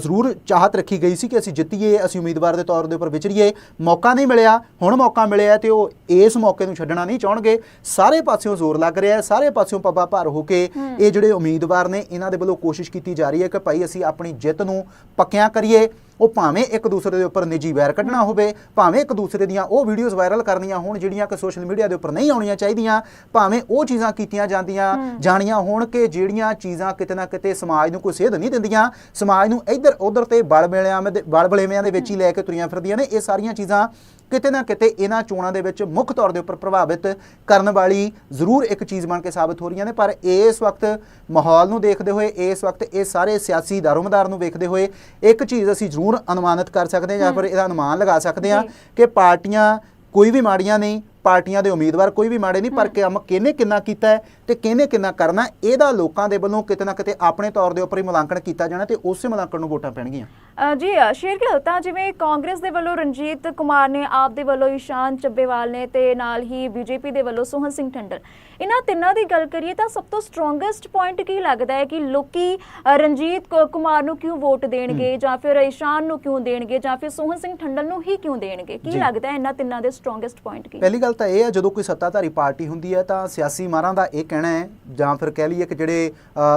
ਜ਼ਰੂਰ ਚਾਹਤ ਰੱਖੀ ਗਈ ਸੀ ਕਿ ਅਸੀਂ ਜਿੱਤੀਏ ਅਸੀਂ ਉਮੀਦਵਾਰ ਦੇ ਤੌਰ ਦੇ ਉੱਪਰ ਵਿਚਰੀਏ। ਮੌਕਾ ਨਹੀਂ ਮਿਲਿਆ ਹੁਣ ਮੌਕਾ ਮਿਲਿਆ ਤੇ ਉਹ ਇਸ ਮੌਕੇ ਨੂੰ ਛੱਡਣਾ ਨਹੀਂ ਚਾਹਣਗੇ। ਸਾਰੇ ਪਾਸਿਓਂ ਜ਼ੋਰ ਲੱਗ ਰਿਹਾ ਹੈ ਸਾਰੇ ਪਾਸਿਓਂ ਪੱਬਾ ਭਾਰ ਹੋ ਕੇ ਇਹ ਜਿਹੜੇ ਉਮੀਦਵਾਰ ਨੇ ਇਹਨਾਂ ਦੇ ਵੱਲੋਂ ਕੋਸ਼ਿਸ਼ ਕੀਤੀ ਜਾ ਰਹੀ ਹੈ ਕਿ ਭਾਈ ਅਸੀਂ ਆਪਣੀ ਜਿੱਤ ਨੂੰ ਪੱਕਿਆਂ ਕਰੀਏ। ਉਹ ਭਾਵੇਂ ਇੱਕ ਦੂਸਰੇ ਦੇ ਉੱਪਰ ਨਿੱਜੀ ਵੈਰ ਕੱਢਣਾ ਹੋਵੇ ਭਾਵੇਂ ਇੱਕ ਦੂਸਰੇ ਦੀਆਂ ਉਹ ਵੀਡੀਓਜ਼ ਵਾਇਰਲ ਕਰਨੀਆਂ ਹੋਣ ਜਿਹੜੀਆਂ ਕਿ ਸੋਸ਼ਲ ਮੀਡੀਆ ਦੇ ਉੱਪਰ ਨਹੀਂ ਆਉਣੀਆਂ ਚਾਹੀਦੀਆਂ ਭਾਵੇਂ ਉਹ ਚੀਜ਼ਾਂ ਕੀਤੀਆਂ ਜਾਂਦੀਆਂ ਜਾਣੀਆਂ ਹੋਣ ਕਿ ਜਿਹੜੀਆਂ ਚੀਜ਼ਾਂ ਕਿਤੇ ਨਾ ਕਿਤੇ ਸਮਾਜ ਨੂੰ ਕੋਈ ਸੇਧ ਨਹੀਂ ਦਿੰਦੀਆਂ ਸਮਾਜ ਨੂੰ ਇੱਧਰ ਉੱਧਰ ਤੇ ਬਲ ਮੇਲਿਆਂ ਦੇ ਬਲ ਬਲੇਵਿਆਂ ਦੇ ਵਿੱਚ ਹੀ ਲੈ ਕੇ ਤੁਰੀਆਂ ਫਿਰਦੀਆਂ ਨੇ ਇਹ ਸਾਰੀਆਂ ਚੀਜ਼ਾਂ ਕਿਤੇ ਨਾ ਕਿਤੇ ਇਹਨਾਂ ਚੋਣਾਂ ਦੇ ਵਿੱਚ ਮੁੱਖ ਤੌਰ ਦੇ ਉੱਪਰ ਪ੍ਰਭਾਵਿਤ ਕਰਨ ਵਾਲੀ ਜ਼ਰੂਰ ਇੱਕ ਚੀਜ਼ ਬਣ ਕੇ ਸਾਬਤ ਹੋ ਰਹੀਆਂ ਨੇ ਪਰ ਇਸ ਵਕਤ ਮਾਹੌਲ ਨੂੰ ਦੇਖਦੇ ਹੋਏ ਇਸ ਵਕਤ ਇਹ ਸਾਰੇ ਸਿਆਸੀ ਦਾਰੋਮਦਾਰ ਨੂੰ ਵੇਖਦੇ ਹੋਏ ਇੱਕ ਚੀਜ਼ ਅਸੀਂ ਜ਼ਰੂਰ ਅਨੁਮਾਨਿਤ ਕਰ ਸਕਦੇ ਹਾਂ ਜਾਂ ਫਿਰ ਇਹਦਾ ਅਨੁਮਾਨ ਲਗਾ ਸਕਦੇ ਹਾਂ। ਕਿ ਪਾਰਟੀਆਂ ਕੋਈ ਵੀ ਮਾੜੀਆਂ ਨਹੀਂ ਪਾਰਟੀਆਂ ਦੇ ਉਮੀਦਵਾਰ ਕੋਈ ਵੀ ਮਾੜੇ ਨਹੀਂ ਪਰ ਕੰਮ ਕਿਹਨੇ ਕਿੰਨਾ ਕੀਤਾ ਹੈ ਤੇ ਕਿਹਨੇ ਕਿੰਨਾ ਕਰਨਾ ਇਹਦਾ ਲੋਕਾਂ ਦੇ ਵੱਲੋਂ ਕਿਤੇ ਨਾ ਕਿਤੇ ਆਪਣੇ ਤੌਰ ਦੇ ਉੱਪਰ ਹੀ ਮੁਲਾਂਕਣ ਕੀਤਾ ਜਾਣਾ ਤੇ ਉਸੇ ਮੁਲਾਂਕਣ ਨੂੰ ਵੋਟਾਂ ਪੈਣਗੀਆਂ। ਅ, ਜੀ ਅ, ਸ਼ੇਰਗਿੱਲ ਤਾਂ ਜਿਵੇਂ ਕਾਂਗਰਸ ਦੇ ਵੱਲੋਂ ਰਣਜੀਤ ਕੁਮਾਰ ਨੇ ਆਪ ਦੇ ਵੱਲੋਂ ਇਸ਼ਾਨ ਚੱਬੇਵਾਲ ਨੇ ਤੇ ਨਾਲ ਹੀ ਬੀਜੇਪੀ ਦੇ ਵੱਲੋਂ ਸੋਹਨ ਸਿੰਘ ਠੰਡਲ। ਇਹਨਾਂ ਤਿੰਨਾਂ ਦੀ ਗੱਲ ਕਰੀਏ ਤਾਂ ਸਭ ਤੋਂ ਸਟਰੋਂਗੈਸਟ ਪੁਆਇੰਟ ਕੀ ਲੱਗਦਾ ਹੈ ਕਿ ਲੋਕੀ ਅ, ਰਣਜੀਤ ਕੁ- ਕੁਮਾਰ ਨੂੰ ਕਿਉਂ ਵੋਟ ਦੇਣਗੇ ਜਾਂ ਫਿਰ ਇਸ਼ਾਨ ਨੂੰ ਕਿਉਂ ਦੇਣਗੇ ਜਾਂ ਫਿਰ ਸੋਹਨ ਸਿੰਘ ਠੰਡਲ ਨੂੰ ਹੀ ਕਿਉਂ ਦੇਣਗੇ? ਕੀ ਜੀ। ਲੱਗਦਾ ਹੈ ਇਹਨਾਂ ਤਿੰਨਾਂ ਦੇ ਸਟਰੋਂਗੈਸਟ ਪੁਆਇੰਟ ਕੀ? ਪਹਿਲੀ ਗੱਲ ਤਾਂ ਇਹ ਹੈ ਜਦੋਂ ਕੋਈ ਸੱਤਾਧਾਰੀ ਪਾਰਟੀ ਹੁੰਦੀ ਹੈ ਤਾਂ ਸਿਆਸੀ ਮਾਰਾਂ ਦਾ ਇਹ ਕਹਿਣਾ ਹੈ ਜਾਂ ਫਿਰ ਕਹਿ ਲਈਏ ਕਿ ਜਿਹੜੇ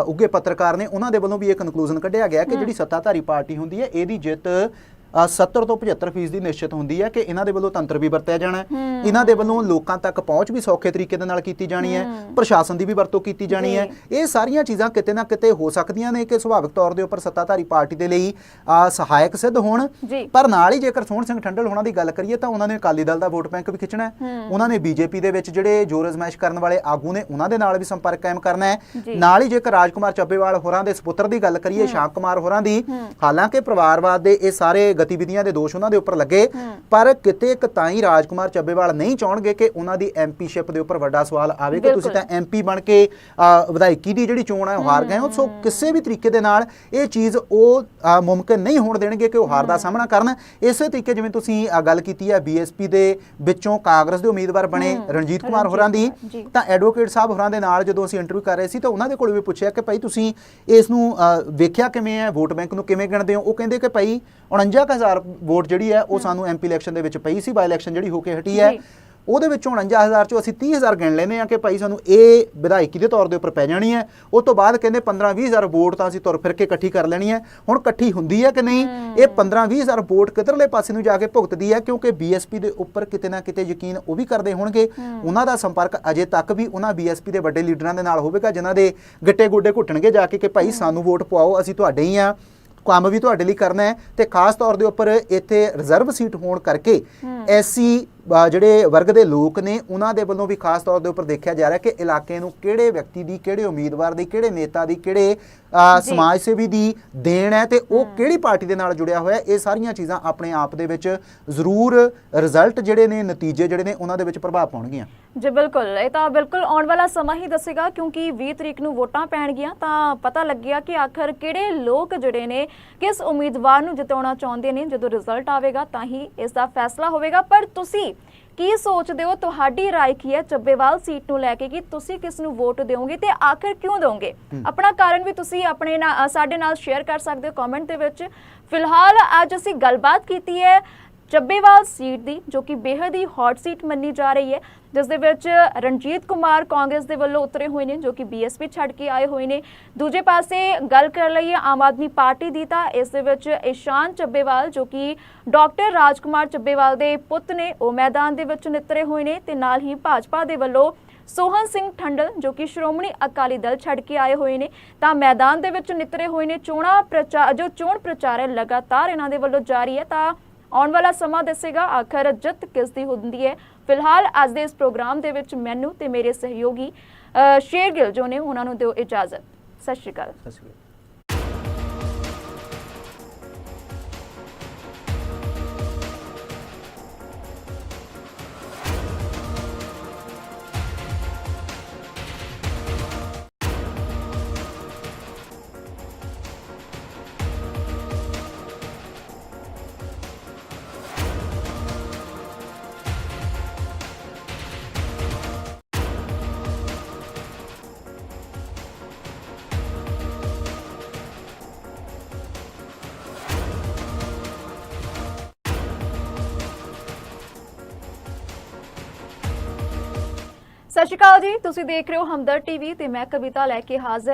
ਉੱਘੇ ਪੱਤਰਕਾਰ ਨੇ ਉਹਨਾਂ ਦੇ ਵੱਲੋਂ ਵੀ ਇਹ ਕਨਕਲੂਜਨ ਕੱਢਿਆ ਗਿਆ ਕਿ ਜਿਹੜੀ ਸੱਤਾਧਾਰੀ ਪਾਰਟੀ ਹੁੰਦੀ ਹੈ ਇਹਦੀ ਜਿੱਤ 70 ਤੋਂ 75% ਫੀਸਦੀ ਨਿਸ਼ਚਿਤ ਹੁੰਦੀ ਹੈ ਕਿ ਇਹਨਾਂ ਦੇ ਵੱਲੋਂ ਤੰਤਰ ਵੀ ਵਰਤਿਆ ਜਾਣਾ ਹੈ। ਇਹਨਾਂ ਦੇ ਵੱਲੋਂ ਲੋਕਾਂ ਤੱਕ ਪਹੁੰਚ ਵੀ ਸੌਖੇ ਤਰੀਕੇ ਦੇ ਨਾਲ ਕੀਤੀ ਜਾਣੀ ਹੈ। ਪ੍ਰਸ਼ਾਸਨ ਦੀ ਵੀ ਵਰਤੋਂ ਕੀਤੀ ਜਾਣੀ ਹੈ ਇਹ ਸਾਰੀਆਂ ਚੀਜ਼ਾਂ ਕਿਤੇ ਨਾ ਕਿਤੇ ਹੋ ਸਕਦੀਆਂ ਨੇ ਕਿ ਸੁਭਾਵਿਕ ਤੌਰ ਦੇ ਉੱਪਰ ਸੱਤਾਧਾਰੀ ਪਾਰਟੀ ਦੇ ਲਈ ਸਹਾਇਕ ਸਿੱਧ ਹੋਣ ਪਰ ਨਾਲ ਹੀ ਜੇਕਰ ਸੋਹਣ ਸਿੰਘ ਠੰਡਲ ਹੋਣਾ ਦੀ ਗੱਲ ਕਰੀਏ ਤਾਂ ਉਹਨਾਂ ਨੇ ਅਕਾਲੀ ਦਲ ਦਾ ਵੋਟ ਬੈਂਕ ਵੀ ਖਿੱਚਣਾ ਹੈ। ਉਹਨਾਂ ਨੇ ਬੀਜੇਪੀ ਦੇ ਵਿੱਚ ਜਿਹੜੇ ਜੋਰ ਅਜ਼ਮਾਇਸ਼ ਕਰਨ ਵਾਲੇ ਆਗੂ ਨੇ ਉਹਨਾਂ ਦੇ ਨਾਲ ਵੀ ਸੰਪਰਕ ਕਾਇਮ ਕਰਨਾ ਹੈ। ਨਾਲ ਹੀ ਜੇਕਰ ਰਾਜਕੁਮਾਰ ਚੱਬੇਵਾਲ ਹੋਰਾਂ ਦੇ ਸੁਪੁੱਤਰ ਦੀ ਗੱਲ ਕਰੀਏ ਸ਼ਾਂਕ ਕੁਮਾਰ ਹੋਰਾਂ ਦੀ। ਹਾਲਾਂਕਿ ਪਰਿਵਾਰਵਾਦ ਦੇ ਇਹ ਸਾਰੇ ਗਤੀਵਿਧੀਆਂ ਦੇ ਦੋਸ਼ ਉਹਨਾਂ ਦੇ ਉੱਪਰ ਲੱਗੇ। ਪਰ ਕਿਤੇ ਇੱਕ ਤਾਂ ਹੀ ਰਾਜਕੁਮਾਰ ਚੱਬੇਵਾਲ ਨਹੀਂ ਚਾਹਣਗੇ ਕਿ ਉਹਨਾਂ ਦੀ ਐਮਪੀਸ਼ਿਪ ਦੇ ਉੱਪਰ ਵੱਡਾ ਸਵਾਲ ਆਵੇ ਕਿ ਤੁਸੀਂ। ਤਾਂ ਐਮਪੀ ਬਣ ਕੇ ਵਿਧਾਇਕੀ ਦੀ ਜਿਹੜੀ ਚੋਣ ਹੈ ਉਹ ਹਾਰ ਗਏ ਹੋ। ਸੋ ਕਿਸੇ ਵੀ ਤਰੀਕੇ ਦੇ ਨਾਲ ਇਹ ਚੀਜ਼ ਉਹ ਮੁਮਕਿਨ ਨਹੀਂ ਹੋਣ ਦੇਣਗੇ ਕਿ ਉਹ ਹਾਰ ਦਾ ਸਾਹਮਣਾ ਕਰਨ। ਇਸੇ ਤਰੀਕੇ ਜਿਵੇਂ ਤੁਸੀਂ ਗੱਲ ਕੀਤੀ ਹੈ ਬੀਐਸਪੀ ਦੇ ਵਿੱਚੋਂ ਕਾਂਗਰਸ ਦੇ ਉਮੀਦਵਾਰ ਬਣੇ ਰਣਜੀਤ ਕੁਮਾਰ ਹੋਰਾਂ ਦੀ। ਤਾਂ ਐਡਵੋਕੇਟ ਸਾਹਿਬ ਹੋਰਾਂ ਦੇ ਨਾਲ ਜਦੋਂ ਅਸੀਂ ਇੰਟਰਵਿਊ ਕਰ ਰਹੇ ਸੀ ਤਾਂ ਉਹਨਾਂ ਦੇ ਕੋਲ ਵੀ ਪੁੱਛਿਆ ਕਿ ਭਾਈ ਤੁਸੀਂ ਇਸ ਨੂੰ ਵੇਖਿਆ ਕਿਵੇਂ ਹੈ? ਵੋਟ ਬੈਂਕ ਨੂੰ ਕਿਵੇਂ ਗਿਣਦੇ ਹੋ? ਉਹ ਕਹਿੰਦੇ ਕਿ ਭਾਈ 49000 ਵੋਟ ਜਿਹੜੀ ਹੈ ਉਹ ਸਾਨੂੰ ਐਮਪੀ ਇਲੈਕਸ਼ਨ ਦੇ ਵਿੱਚ ਪਈ ਸੀ ਬਾਈ ਇਲੈਕਸ਼ਨ ਜਿਹੜੀ ਹੋ ਕੇ ਹਟੀ ਹੈ। ਉਹਦੇ ਵਿੱਚੋਂ 49000 ਚੋਂ ਅਸੀਂ 30000 ਗਿਣ ਲੈਨੇ ਆ ਕਿ ਭਾਈ ਸਾਨੂੰ ਇਹ ਵਿਧਾਇਕੀ ਦੇ ਤੌਰ ਦੇ ਉੱਪਰ ਪੈ ਜਾਣੀ ਹੈ। ਉਸ ਤੋਂ ਬਾਅਦ ਕਹਿੰਦੇ 15-20000 ਵੋਟ ਤਾਂ ਅਸੀਂ ਤੁਰ ਫਿਰ ਕੇ ਇਕੱਠੀ ਕਰ ਲੈਣੀ ਹੈ। ਹੁਣ ਇਕੱਠੀ ਹੁੰਦੀ ਹੈ ਕਿ ਨਹੀਂ? ਇਹ 15-20000 ਵੋਟ ਕਿਧਰਲੇ ਪਾਸੇ ਨੂੰ ਜਾ ਕੇ ਭੁਗਤਦੀ ਹੈ ਕਿਉਂਕਿ ਬੀਐਸਪੀ ਦੇ ਉੱਪਰ ਕਿਤੇ ਨਾ ਕਿਤੇ ਯਕੀਨ ਉਹ ਵੀ ਕਰਦੇ ਹੋਣਗੇ। ਉਹਨਾਂ ਦਾ ਸੰਪਰਕ ਅਜੇ ਤੱਕ ਵੀ ਉਹਨਾਂ ਬੀਐਸਪੀ ਦੇ ਵੱਡੇ ਲੀਡਰਾਂ ਦੇ ਨਾਲ ਹੋਵੇਗਾ ਜਿਨ੍ਹਾਂ ਦੇ ਗਿੱਟੇ ਗੋਡੇ ਘੁੱਟਣਗੇ ਜਾ ਕੇ ਕਿ ਭਾਈ ਸਾਨੂੰ ਵੋਟ ਪਵਾਓ ਅਸੀਂ ਤੁਹਾਡੇ ਹੀ ਆ ਕੰਮ ਵੀ ਤੁਹਾਡੇ ਲਈ ਕਰਨਾ ਹੈ ਤੇ ਖਾਸ ਤੌਰ ਦੇ ਉੱਪਰ ਇੱਥੇ ਰਿਜ਼ਰਵ ਸੀਟ ਹੋਣ ਕਰਕੇ ਐਸੀ ਜਿਹੜੇ ਵਰਗ ਦੇ ਲੋਕ ਨੇ ਉਹਨਾਂ ਦੇ ਵੱਲੋਂ ਵੀ ਖਾਸ ਤੌਰ ਦੇ ਉੱਪਰ ਦੇਖਿਆ ਜਾ ਰਿਹਾ ਕਿ ਇਲਾਕੇ ਨੂੰ ਕਿਹੜੇ ਵਿਅਕਤੀ ਦੀ ਕਿਹੜੇ ਉਮੀਦਵਾਰ ਦੀ ਕਿਹੜੇ ਨੇਤਾ ਦੀ ਕਿਹੜੇ। ਸਮਾਜ ਸੇਵੀ ਦੀ ਦੇਣ ਹੈ ਤੇ ਉਹ ਕਿਹੜੀ ਪਾਰਟੀ ਦੇ ਨਾਲ ਜੁੜਿਆ ਹੋਇਆ। ਇਹ ਸਾਰੀਆਂ ਚੀਜ਼ਾਂ ਆਪਣੇ ਆਪ ਦੇ ਵਿੱਚ ਜ਼ਰੂਰ ਰਿਜ਼ਲਟ ਜਿਹੜੇ ਨੇ ਨਤੀਜੇ ਜਿਹੜੇ ਨੇ ਉਹਨਾਂ ਦੇ ਵਿੱਚ ਪ੍ਰਭਾਵ ਪਾਉਣਗੀਆਂ ਜੀ ਬਿਲਕੁਲ ਇਹ ਤਾਂ ਬਿਲਕੁਲ ਆਉਣ ਵਾਲਾ ਸਮਾਂ ਹੀ ਦੱਸੇਗਾ ਕਿਉਂਕਿ 20 ਤਰੀਕ ਨੂੰ ਵੋਟਾਂ ਪੈਣਗੀਆਂ ਤਾਂ ਪਤਾ ਲੱਗਿਆ ਕਿ ਆਖਰ ਕਿਹੜੇ ਲੋਕ ਜਿਹੜੇ ਨੇ ਕਿਸ ਉਮੀਦਵਾਰ ਨੂੰ ਜਿਤਾਉਣਾ ਚਾਹੁੰਦੇ ਨੇ ਜਦੋਂ ਰਿਜ਼ਲਟ ਆਵੇਗਾ ਤਾਂ ਹੀ ਇਸ ਦਾ ਫੈਸਲਾ ਹੋਵੇਗਾ ਪਰ ਤੁਸੀਂ ਕੀ ਸੋਚਦੇ ਹੋ ਤੁਹਾਡੀ رائے ਕੀ ਹੈ ਚੱਬੇਵਾਲ ਸੀਟ ਨੂੰ ਲੈ ਕੇ ਕਿ ਤੁਸੀਂ ਕਿਸ ਨੂੰ ਵੋਟ ਦਿਓਗੇ ਤੇ ਆਖਰ ਕਿਉਂ ਦਿਓਗੇ ਆਪਣਾ ਕਾਰਨ ਵੀ ਤੁਸੀਂ ਆਪਣੇ ਨਾਲ ਸਾਡੇ ਨਾਲ ਸ਼ੇਅਰ ਕਰ ਸਕਦੇ ਹੋ ਕਮੈਂਟ ਦੇ ਵਿੱਚ ਫਿਲਹਾਲ ਅੱਜ ਅਸੀਂ ਗੱਲਬਾਤ ਕੀਤੀ ਹੈ ਚੱਬੇਵਾਲ ਸੀਟ ਦੀ, ਜੋ ਕਿ ਬੇहद ਹੀ ਹੌਟ ਸੀਟ ਮੰਨੀ ਜਾ ਰਹੀ ਹੈ, ਜਿਸ ਦੇ ਵਿੱਚ ਰਣਜੀਤ ਕੁਮਾਰ ਕਾਂਗਰਸ ਦੇ ਵੱਲੋਂ ਉਤਰੇ ਹੋਏ ਨੇ, ਜੋ ਕਿ ਬੀਐਸਪੀ ਛੱਡ ਕੇ ਆਏ ਹੋਏ ਨੇ। ਦੂਜੇ ਪਾਸੇ ਗੱਲ ਕਰ ਲਈਏ ਆਮ ਆਦਮੀ ਪਾਰਟੀ ਦੀ ਤਾਂ ਇਸ ਦੇ ਵਿੱਚ ਇਸ਼ਾਨ ਚੱਬੇਵਾਲ, ਜੋ ਕਿ ਡਾਕਟਰ ਰਾਜਕੁਮਾਰ ਚੱਬੇਵਾਲ ਦੇ ਪੁੱਤ ਨੇ, ਉਹ ਮੈਦਾਨ ਦੇ ਵਿੱਚ ਨਿਤਰੇ ਹੋਏ ਨੇ ਤੇ ਨਾਲ ਹੀ ਭਾਜਪਾ ਦੇ ਵੱਲੋਂ ਸੋਹਨ ਸਿੰਘ ਠੰਡਲ, ਜੋ ਕਿ ਸ਼੍ਰੋਮਣੀ ਅਕਾਲੀ ਦਲ ਛੱਡ ਕੇ ਆਏ ਹੋਏ ਨੇ, ਤਾਂ ਮੈਦਾਨ ਦੇ ਵਿੱਚ ਨਿਤਰੇ ਹੋਏ ਨੇ। ਚੋਣਾਂ ਪ੍ਰਚਾਰ ਜੋ ਚੋਣ ਪ੍ਰਚਾਰ ਹੈ, ਲਗਾਤਾਰ ਇਹਨਾਂ ਦੇ ਵੱਲੋਂ ਜਾਰੀ ਹੈ, ਤਾਂ ਆਉਣ ਵਾਲਾ ਸਮਾਂ ਦੱਸੇਗਾ, ਆਖਰ ਜਿੱਤ ਕਿਸ ਦੀ ਹੁੰਦੀ ਹੈ? ਫਿਲਹਾਲ ਅੱਜ ਦੇ ਇਸ ਪ੍ਰੋਗਰਾਮ ਦੇ ਵਿੱਚ ਮੈਨੂੰ ਤੇ ਮੇਰੇ ਸਹਿਯੋਗੀ ਸ਼ੇਰ ਸ਼ੇਰਗਿੱਲ ਜੋ ਨੇ, ਉਹਨਾਂ ਨੂੰ ਦਿਓ ਇਜਾਜ਼ਤ। ਸਤਿ ਸ਼੍ਰੀ ਅਕਾਲ। ਸਤਿ ਸ਼੍ਰੀ ਅਕਾਲ। ਸਤਿ ਸ਼੍ਰੀ ਅਕਾਲ ਜੀ, ਤੁਸੀਂ ਦੇਖ ਰਹੇ ਹੋ ਹਮਦਰ ਟੀਵੀ ਤੇ ਮੈਂ ਕਵਿਤਾ ਲੈ ਕੇ ਹਾਜ਼ਰ